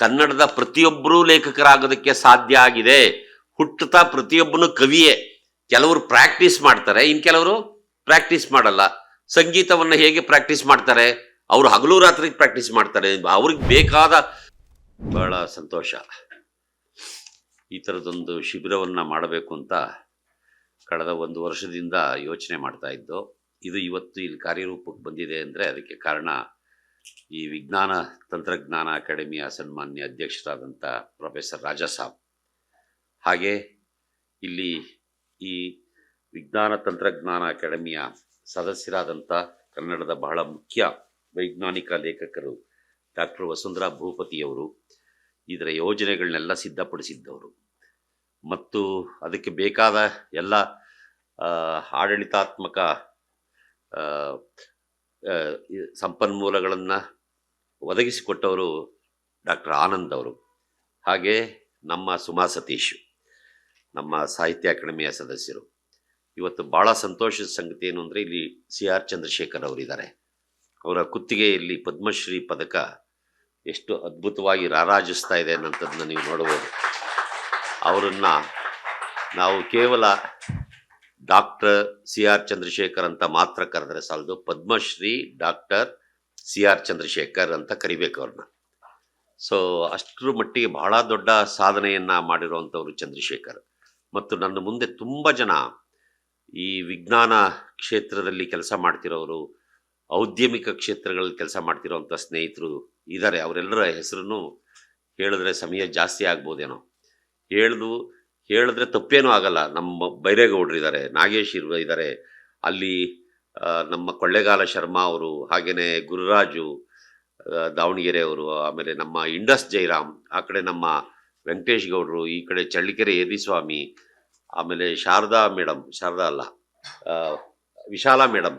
ಕನ್ನಡದ ಪ್ರತಿಯೊಬ್ಬರೂ ಲೇಖಕರಾಗೋದಕ್ಕೆ ಸಾಧ್ಯ ಆಗಿದೆ. ಹುಟ್ಟುತ್ತಾ ಪ್ರತಿಯೊಬ್ಬನು ಕವಿಯೇ. ಕೆಲವರು ಪ್ರಾಕ್ಟೀಸ್ ಮಾಡ್ತಾರೆ, ಇನ್ ಕೆಲವರು ಪ್ರಾಕ್ಟೀಸ್ ಮಾಡಲ್ಲ. ಸಂಗೀತವನ್ನ ಹೇಗೆ ಪ್ರಾಕ್ಟೀಸ್ ಮಾಡ್ತಾರೆ? ಅವರು ಹಗಲು ರಾತ್ರಿ ಪ್ರಾಕ್ಟೀಸ್ ಮಾಡ್ತಾರೆ. ಅವ್ರಿಗೆ ಬೇಕಾದ ಬಹಳ ಸಂತೋಷ. ಈ ಥರದೊಂದು ಶಿಬಿರವನ್ನು ಮಾಡಬೇಕು ಅಂತ ಕಳೆದ ಒಂದು ವರ್ಷದಿಂದ ಯೋಚನೆ ಮಾಡ್ತಾ ಇದ್ದು, ಇದು ಇವತ್ತು ಇಲ್ಲಿ ಕಾರ್ಯರೂಪಕ್ಕೆ ಬಂದಿದೆ ಅಂದರೆ ಅದಕ್ಕೆ ಕಾರಣ ಈ ವಿಜ್ಞಾನ ತಂತ್ರಜ್ಞಾನ ಅಕಾಡೆಮಿಯ ಸನ್ಮಾನ್ಯ ಅಧ್ಯಕ್ಷರಾದಂಥ ಪ್ರೊಫೆಸರ್ ರಾಜಾ ಸಾಬ್. ಹಾಗೆ ಇಲ್ಲಿ ಈ ವಿಜ್ಞಾನ ತಂತ್ರಜ್ಞಾನ ಅಕಾಡೆಮಿಯ ಸದಸ್ಯರಾದಂಥ ಕನ್ನಡದ ಬಹಳ ಮುಖ್ಯ ವೈಜ್ಞಾನಿಕ ಲೇಖಕರು ಡಾಕ್ಟರ್ ವಸುಂಧರಾ ಭೂಪತಿಯವರು ಇದರ ಯೋಜನೆಗಳನ್ನೆಲ್ಲ ಸಿದ್ಧಪಡಿಸಿದ್ದವರು. ಮತ್ತು ಅದಕ್ಕೆ ಬೇಕಾದ ಎಲ್ಲ ಆಡಳಿತಾತ್ಮಕ ಸಂಪನ್ಮೂಲಗಳನ್ನು ಒದಗಿಸಿಕೊಟ್ಟವರು ಡಾಕ್ಟರ್ ಆನಂದ್ ಅವರು. ಹಾಗೆ ನಮ್ಮ ಸುಮಾ ಸತೀಶ್, ನಮ್ಮ ಸಾಹಿತ್ಯ ಅಕಾಡೆಮಿಯ ಸದಸ್ಯರು. ಇವತ್ತು ಭಾಳ ಸಂತೋಷದ ಸಂಗತಿ ಏನು ಅಂದರೆ ಇಲ್ಲಿ ಸಿ ಆರ್ ಚಂದ್ರಶೇಖರ್ ಅವರಿದ್ದಾರೆ ಅವರ ಕುತ್ತಿಗೆಯಲ್ಲಿ ಪದ್ಮಶ್ರೀ ಪದಕ ಎಷ್ಟು ಅದ್ಭುತವಾಗಿ ರಾರಾಜಿಸ್ತಾ ಇದೆ ಅನ್ನೋಂಥದ್ದನ್ನ ನೀವು ನೋಡಬಹುದು. ಅವರನ್ನು ನಾವು ಕೇವಲ ಡಾಕ್ಟರ್ ಸಿ ಆರ್ ಚಂದ್ರಶೇಖರ್ ಅಂತ ಮಾತ್ರ ಕರೆದ್ರೆ ಸಾಲದು. Padmashri doctor C R Chandrashekar ಅಂತ ಕರಿಬೇಕು ಅವ್ರನ್ನ ಸೊ ಅಷ್ಟರ ಮಟ್ಟಿಗೆ ಬಹಳ ದೊಡ್ಡ ಸಾಧನೆಯನ್ನ ಮಾಡಿರುವಂಥವ್ರು ಚಂದ್ರಶೇಖರ್. ಮತ್ತು ನನ್ನ ಮುಂದೆ ತುಂಬ ಜನ ಈ ವಿಜ್ಞಾನ ಕ್ಷೇತ್ರದಲ್ಲಿ ಕೆಲಸ ಮಾಡ್ತಿರೋರು, ಔದ್ಯಮಿಕ ಕ್ಷೇತ್ರಗಳಲ್ಲಿ ಕೆಲಸ ಮಾಡ್ತಿರೋವಂಥ ಸ್ನೇಹಿತರು ಇದ್ದಾರೆ ಅವರೆಲ್ಲರ ಹೆಸರನ್ನು ಹೇಳಿದ್ರೆ ಸಮಯ ಜಾಸ್ತಿ ಆಗ್ಬೋದೇನೋ. ಹೇಳ್ದು ಹೇಳಿದ್ರೆ ತಪ್ಪೇನೂ ಆಗಲ್ಲ. ನಮ್ಮ ಬೈರೇಗೌಡರು ಇದ್ದಾರೆ ನಾಗೇಶ್ ಇರುವ ಇದ್ದಾರೆ ಅಲ್ಲಿ ನಮ್ಮ ಕೊಳ್ಳೇಗಾಲ ಶರ್ಮಾ ಅವರು ಹಾಗೆಯೇ ಗುರುರಾಜು ದಾವಣಗೆರೆ ಅವರು, ಆಮೇಲೆ ನಮ್ಮ ಇಂಡಸ್ ಜೈರಾಮ್, ಆ ಕಡೆ ನಮ್ಮ ವೆಂಕಟೇಶ್ ಗೌಡರು, ಈ ಕಡೆ ಚಳ್ಳಿಕೆರೆ ಯದಿಸ್ವಾಮಿ ಆಮೇಲೆ ಶಾರದಾ ಮೇಡಮ್, ಶಾರದಾ ಅಲ್ಲ ವಿಶಾಲಾ ಮೇಡಮ್,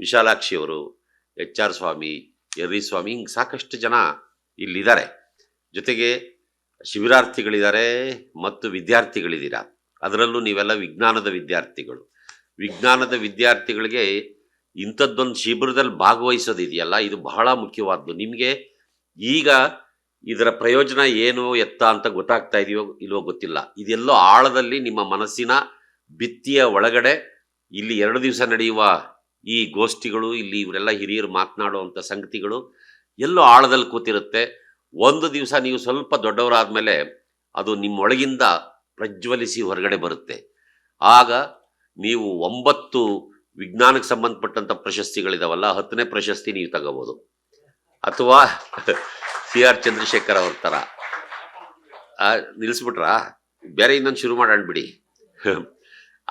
ವಿಶಾಲಾಕ್ಷಿ ಅವರು ಎಚ್ ಆರ್ ಸ್ವಾಮಿ ಯರ್ರಿ ಸ್ವಾಮಿ ಹಿಂಗೆ ಸಾಕಷ್ಟು ಜನ ಇಲ್ಲಿದ್ದಾರೆ. ಜೊತೆಗೆ ಶಿಬಿರಾರ್ಥಿಗಳಿದ್ದಾರೆ ಮತ್ತು ವಿದ್ಯಾರ್ಥಿಗಳಿದ್ದೀರಾ ಅದರಲ್ಲೂ ನೀವೆಲ್ಲ ವಿಜ್ಞಾನದ ವಿದ್ಯಾರ್ಥಿಗಳು. ವಿಜ್ಞಾನದ ವಿದ್ಯಾರ್ಥಿಗಳಿಗೆ ಇಂಥದ್ದೊಂದು ಶಿಬಿರದಲ್ಲಿ ಭಾಗವಹಿಸೋದಿದೆಯಲ್ಲ, ಇದು ಬಹಳ ಮುಖ್ಯವಾದ್ದು. ನಿಮಗೆ ಈಗ ಇದರ ಪ್ರಯೋಜನ ಏನು, ಎತ್ತ ಅಂತ ಗೊತ್ತಾಗ್ತಾ ಇದೆಯೋ ಇಲ್ವೋ ಗೊತ್ತಿಲ್ಲ. ಇದೆಲ್ಲೋ ಆಳದಲ್ಲಿ ನಿಮ್ಮ ಮನಸ್ಸಿನ ಭಿತ್ತಿಯ ಒಳಗಡೆ ಇಲ್ಲಿ ಎರಡು ದಿವಸ ನಡೆಯುವ ಈ ಗೋಷ್ಠಿಗಳು, ಇಲ್ಲಿ ಇವರೆಲ್ಲ ಹಿರಿಯರು ಮಾತನಾಡುವಂಥ ಸಂಗತಿಗಳು ಎಲ್ಲೋ ಆಳದಲ್ಲಿ ಕೂತಿರುತ್ತೆ. ಒಂದು ದಿವಸ ನೀವು ಸ್ವಲ್ಪ ದೊಡ್ಡವರಾದ ಮೇಲೆ ಅದು ನಿಮ್ಮೊಳಗಿಂದ ಪ್ರಜ್ವಲಿಸಿ ಹೊರಗಡೆ ಬರುತ್ತೆ. ಆಗ ನೀವು ಒಂಬತ್ತು ವಿಜ್ಞಾನಕ್ಕೆ ಸಂಬಂಧಪಟ್ಟಂಥ ಪ್ರಶಸ್ತಿಗಳಿದಾವಲ್ಲ, ಹತ್ತನೇ ಪ್ರಶಸ್ತಿ ನೀವು ತಗೋಬೋದು. ಅಥವಾ ಸಿ ಆರ್ ಚಂದ್ರಶೇಖರ್ ಅವ್ರ ಥರ ನಿಲ್ಲಿಸ್ಬಿಟ್ರಾ ಬೇರೆ ಇನ್ನೊಂದು ಶುರು ಮಾಡೋಣ ಬಿಡಿ.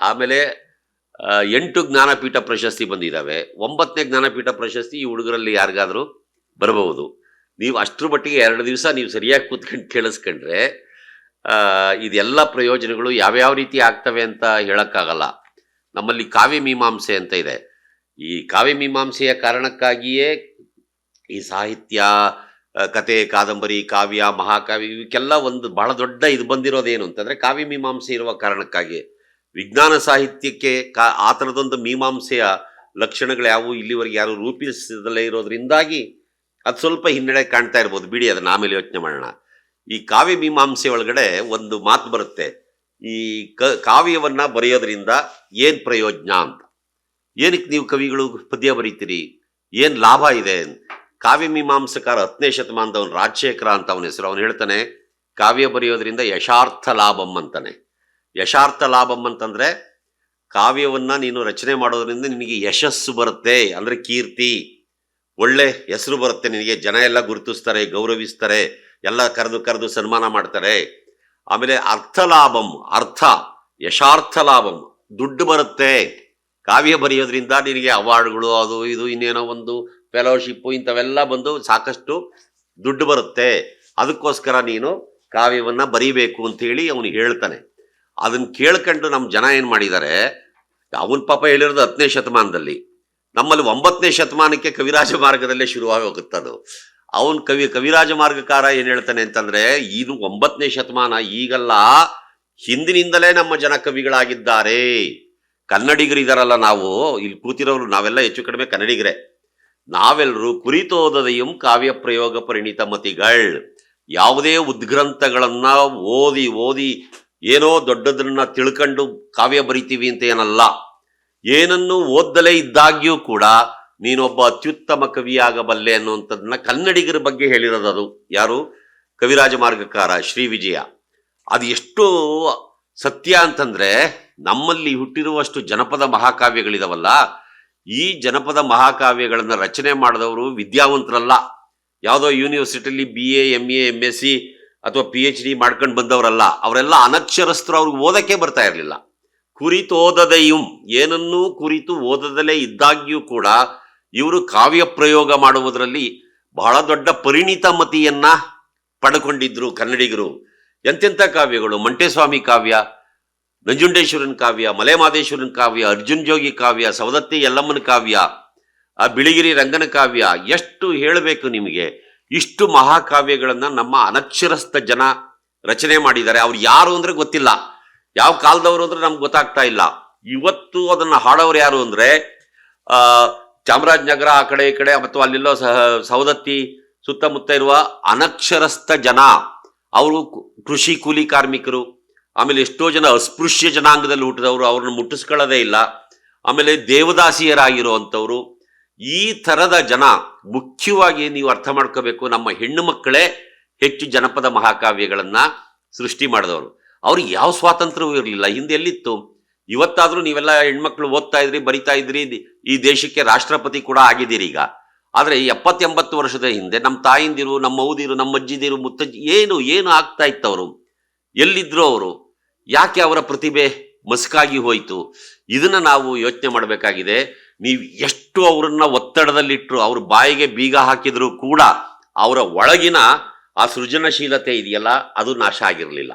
ಆಮೇಲೆ ಎಂಟು ಜ್ಞಾನಪೀಠ ಪ್ರಶಸ್ತಿ ಬಂದಿದ್ದಾವೆ ಒಂಬತ್ತನೇ ಜ್ಞಾನಪೀಠ ಪ್ರಶಸ್ತಿ ಈ ಹುಡುಗರಲ್ಲಿ ಯಾರಿಗಾದರೂ ಬರಬಹುದು. ನೀವು ಅಷ್ಟರ ಮಟ್ಟಿಗೆ ಎರಡು ದಿವಸ ನೀವು ಸರಿಯಾಗಿ ಕೂತ್ಕೊಂಡು ಕೇಳಿಸ್ಕೊಂಡ್ರೆ ಇದೆಲ್ಲ ಪ್ರಯೋಜನಗಳು ಯಾವ್ಯಾವ ರೀತಿ ಆಗ್ತವೆ ಅಂತ ಹೇಳೋಕ್ಕಾಗಲ್ಲ. ನಮ್ಮಲ್ಲಿ ಕಾವ್ಯ ಮೀಮಾಂಸೆ ಅಂತ ಇದೆ. ಈ ಕಾವ್ಯ ಮೀಮಾಂಸೆಯ ಕಾರಣಕ್ಕಾಗಿಯೇ ಈ ಸಾಹಿತ್ಯ ಕತೆ, ಕಾದಂಬರಿ, ಕಾವ್ಯ, ಮಹಾಕಾವ್ಯ ಇವಕ್ಕೆಲ್ಲ ಒಂದು ಬಹಳ ದೊಡ್ಡ ಇದು ಬಂದಿರೋದೇನು ಅಂತಂದರೆ ಕಾವ್ಯ ಮೀಮಾಂಸೆ ಇರುವ ಕಾರಣಕ್ಕಾಗಿ. ವಿಜ್ಞಾನ ಸಾಹಿತ್ಯಕ್ಕೆ ಕಾ ಆ ಥರದೊಂದು ಮೀಮಾಂಸೆಯ ಲಕ್ಷಣಗಳು ಯಾವುವು? ಇಲ್ಲಿವರೆಗೆ ಯಾರು ರೂಪಿಸದಲ್ಲೇ ಇರೋದ್ರಿಂದಾಗಿ ಅದು ಸ್ವಲ್ಪ ಹಿನ್ನಡೆ ಕಾಣ್ತಾ ಇರ್ಬೋದು. ಬಿಡಿ, ಅದನ್ನ ಆಮೇಲೆ ಯೋಚನೆ ಮಾಡೋಣ. ಈ ಕಾವ್ಯ ಮೀಮಾಂಸೆ ಒಳಗಡೆ ಒಂದು ಮಾತು ಬರುತ್ತೆ. ಈ ಕ, ಕಾವ್ಯವನ್ನ ಬರೆಯೋದ್ರಿಂದ ಏನು ಪ್ರಯೋಜನ ಅಂತ. ಏನಕ್ಕೆ ನೀವು ಕವಿಗಳು ಪದ್ಯ ಬರೀತೀರಿ? ಏನು ಲಾಭ ಇದೆ? ಕಾವ್ಯ ಮೀಮಾಂಸಕಾರ ಹತ್ತನೇ ಶತಮಾನದವನು ರಾಜಶೇಖರ ಅಂತ ಅವನ ಹೆಸರು. ಅವನು ಹೇಳ್ತಾನೆ, ಕಾವ್ಯ ಬರೆಯೋದ್ರಿಂದ ಯಶಾರ್ಥ ಲಾಭಂ ಅಂತಾನೆ. ಯಶಾರ್ಥ ಲಾಭಂ ಅಂತಂದ್ರೆ ಕಾವ್ಯವನ್ನ ನೀನು ರಚನೆ ಮಾಡೋದ್ರಿಂದ ನಿನಗೆ ಯಶಸ್ಸು ಬರುತ್ತೆ. ಅಂದ್ರೆ ಕೀರ್ತಿ. ಒಳ್ಳೆ ಹೆಸರು ಬರುತ್ತೆ ನಿನಗೆ, ಜನ ಎಲ್ಲ ಗುರುತಿಸ್ತಾರೆ, ಗೌರವಿಸ್ತಾರೆ, ಎಲ್ಲ ಕರೆದು ಕರೆದು ಸನ್ಮಾನ ಮಾಡ್ತಾರೆ. ಆಮೇಲೆ ಅರ್ಥ ಲಾಭಂ ಅರ್ಥ ಯಶಾರ್ಥ ಲಾಭಂ ದುಡ್ಡು ಬರುತ್ತೆ. ಕಾವ್ಯ ಬರೆಯೋದ್ರಿಂದ ನಿನಗೆ ಅವಾರ್ಡ್ಗಳು, ಅದು ಇದು, ಇನ್ನೇನೋ ಒಂದು ಫೆಲೋಶಿಪ್ಪು ಇಂಥವೆಲ್ಲ ಬಂದು ಸಾಕಷ್ಟು ದುಡ್ಡು ಬರುತ್ತೆ. ಅದಕ್ಕೋಸ್ಕರ ನೀನು ಕಾವ್ಯವನ್ನು ಬರೀಬೇಕು ಅಂತ ಹೇಳಿ ಅವನು ಹೇಳ್ತಾನೆ. ಅದನ್ನು ಕೇಳ್ಕೊಂಡು ನಮ್ಮ ಜನ ಏನು ಮಾಡಿದ್ದಾರೆ, ಅವನ ಪಾಪ ಹೇಳಿರೋದು ಹತ್ತನೇ ಶತಮಾನದಲ್ಲಿ. ನಮ್ಮಲ್ಲಿ ಒಂಬತ್ತನೇ ಶತಮಾನಕ್ಕೆ ಕವಿರಾಜ ಮಾರ್ಗದಲ್ಲೇ ಶುರುವಾಗಿ ಹೋಗುತ್ತದು. ಅವನ್ ಕವಿ, ಕವಿರಾಜ ಮಾರ್ಗಕಾರ ಏನ್ ಹೇಳ್ತಾನೆ ಅಂತಂದ್ರೆ, ಇದು ಒಂಬತ್ತನೇ ಶತಮಾನ, ಈಗಲ್ಲ ಹಿಂದಿನಿಂದಲೇ ನಮ್ಮ ಜನ ಕವಿಗಳಾಗಿದ್ದಾರೆ. ಕನ್ನಡಿಗರಿದಾರಲ್ಲ ನಾವು, ಇಲ್ಲಿ ಕೂತಿರೋರು ನಾವೆಲ್ಲ ಹೆಚ್ಚು ಕಡಿಮೆ ಕನ್ನಡಿಗರೇ. ನಾವೆಲ್ಲರೂ ಕುರಿತೋದದೆಯಂ ಕಾವ್ಯ ಪ್ರಯೋಗ ಪರಿಣಿತ ಮತಿಗಳ್. ಯಾವುದೇ ಉದ್ಗ್ರಂಥಗಳನ್ನ ಓದಿ ಓದಿ ಏನೋ ದೊಡ್ಡದನ್ನ ತಿಳ್ಕೊಂಡು ಕಾವ್ಯ ಬರಿತೀವಿ ಅಂತ ಏನಲ್ಲ. ಏನನ್ನು ಓದ್ದಲೇ ಇದ್ದಾಗ್ಯೂ ಕೂಡ ನೀನೊಬ್ಬ ಅತ್ಯುತ್ತಮ ಕವಿಯಾಗಬಲ್ಲೆ ಅನ್ನುವಂಥದ್ದನ್ನ ಕನ್ನಡಿಗರ ಬಗ್ಗೆ ಹೇಳಿರೋದು ಅದು ಯಾರು? ಕವಿರಾಜ ಮಾರ್ಗಕಾರ, ಶ್ರೀ ವಿಜಯ. ಅದು ಎಷ್ಟು ಸತ್ಯ ಅಂತಂದ್ರೆ ನಮ್ಮಲ್ಲಿ ಹುಟ್ಟಿರುವಷ್ಟು ಜನಪದ ಮಹಾಕಾವ್ಯಗಳಿದಾವಲ್ಲ, ಈ ಜನಪದ ಮಹಾಕಾವ್ಯಗಳನ್ನು ರಚನೆ ಮಾಡಿದವರು ವಿದ್ಯಾವಂತರಲ್ಲ. ಯಾವುದೋ ಯೂನಿವರ್ಸಿಟಿಯಲ್ಲಿ B A M A M S C ಅಥವಾ ಪಿ ಎಚ್ ಡಿ ಮಾಡ್ಕೊಂಡು ಬಂದವರಲ್ಲ. ಅವರೆಲ್ಲ ಅನಕ್ಷರಸ್ಥರು, ಅವ್ರಿಗೆ ಓದಕ್ಕೆ ಬರ್ತಾ ಇರಲಿಲ್ಲ. ಕುರಿತು ಓದದೆಯುಂ ಏನನ್ನೂ ಕುರಿತು ಓದದಲೇ ಇದ್ದಾಗ್ಯೂ ಕೂಡ ಇವರು ಕಾವ್ಯ ಪ್ರಯೋಗ ಮಾಡುವುದರಲ್ಲಿ ಬಹಳ ದೊಡ್ಡ ಪರಿಣಿತ ಮತಿಯನ್ನ ಪಡ್ಕೊಂಡಿದ್ರು ಕನ್ನಡಿಗರು. ಎಂತೆಂಥ ಕಾವ್ಯಗಳು? ಮಂಟೇಸ್ವಾಮಿ ಕಾವ್ಯ, ನಂಜುಂಡೇಶ್ವರನ್ ಕಾವ್ಯ, ಮಲೆಮಾದೇಶ್ವರನ್ ಕಾವ್ಯ, ಅರ್ಜುನ್ ಜೋಗಿ ಕಾವ್ಯ, ಸವದತ್ತಿ ಯಲ್ಲಮ್ಮನ ಕಾವ್ಯ, ಆ ಬಿಳಿಗಿರಿ ರಂಗನ ಕಾವ್ಯ, ಎಷ್ಟು ಹೇಳಬೇಕು ನಿಮಗೆ? ಇಷ್ಟು ಮಹಾಕಾವ್ಯಗಳನ್ನು ನಮ್ಮ ಅನಕ್ಷರಸ್ಥ ಜನ ರಚನೆ ಮಾಡಿದ್ದಾರೆ. ಅವ್ರು ಯಾರು ಅಂದ್ರೆ ಗೊತ್ತಿಲ್ಲ. ಯಾವ ಕಾಲದವರು ಅಂದ್ರೆ ನಮ್ಗೆ ಗೊತ್ತಾಗ್ತಾ ಇಲ್ಲ. ಇವತ್ತು ಅದನ್ನ ಹಾಡೋರು ಯಾರು ಅಂದ್ರೆ, ಆ, ಚಾಮರಾಜನಗರ ಆ ಕಡೆ ಈ ಕಡೆ ಮತ್ತು ಅಲ್ಲಿಲ್ಲೋ ಸವದತ್ತಿ ಸುತ್ತಮುತ್ತ ಇರುವ ಅನಕ್ಷರಸ್ಥ ಜನ, ಅವರು ಕೃಷಿ ಕೂಲಿ ಕಾರ್ಮಿಕರು, ಆಮೇಲೆ ಎಷ್ಟೋ ಜನ ಅಸ್ಪೃಶ್ಯ ಜನಾಂಗದಲ್ಲಿ ಹುಟ್ಟಿದವರು, ಅವ್ರನ್ನ ಮುಟ್ಟಿಸ್ಕೊಳ್ಳೋದೇ ಇಲ್ಲ. ಆಮೇಲೆ ದೇವದಾಸಿಯರಾಗಿರುವಂಥವ್ರು, ಈ ಥರದ ಜನ ಮುಖ್ಯವಾಗಿ ನೀವು ಅರ್ಥ ಮಾಡ್ಕೋಬೇಕು, ನಮ್ಮ ಹೆಣ್ಣು ಮಕ್ಕಳೇ ಹೆಚ್ಚು ಜನಪದ ಮಹಾಕಾವ್ಯಗಳನ್ನ ಸೃಷ್ಟಿ ಮಾಡಿದವರು. ಅವ್ರಿಗೆ ಯಾವ ಸ್ವಾತಂತ್ರ್ಯವೂ ಇರಲಿಲ್ಲ. ಹಿಂದೆ ಎಲ್ಲಿತ್ತು ಇವತ್ತಾದರೂ ನೀವೆಲ್ಲ ಹೆಣ್ಮಕ್ಳು ಓದ್ತಾ ಇದ್ರಿ, ಬರಿತಾ ಇದ್ರಿ, ಈ ದೇಶಕ್ಕೆ ರಾಷ್ಟ್ರಪತಿ ಕೂಡ ಆಗಿದ್ದೀರಿ ಈಗ. ಆದರೆ ಎಪ್ಪತ್ತೆಂಬತ್ತು ವರ್ಷದ ಹಿಂದೆ ನಮ್ಮ ತಾಯಿಂದಿರು, ನಮ್ಮ ಮೌದಿರು ನಮ್ಮ ಅಜ್ಜಿದಿರು, ಮುತ್ತಜ್ಜಿ ಏನು ಏನು ಆಗ್ತಾ ಇತ್ತು ಅವರು ಎಲ್ಲಿದ್ರು ಅವರು? ಯಾಕೆ ಅವರ ಪ್ರತಿಭೆ ಮಸ್ಕಾಗಿ ಹೋಯಿತು? ಇದನ್ನ ನಾವು ಯೋಚನೆ ಮಾಡಬೇಕಾಗಿದೆ. ನೀವು ಎಷ್ಟು ಅವರನ್ನ ಒತ್ತಡದಲ್ಲಿಟ್ಟರು ಅವ್ರ ಬಾಯಿಗೆ ಬೀಗ ಹಾಕಿದ್ರು ಕೂಡ ಅವರ ಒಳಗಿನ ಆ ಸೃಜನಶೀಲತೆ ಇದೆಯಲ್ಲ, ಅದು ನಾಶ ಆಗಿರಲಿಲ್ಲ.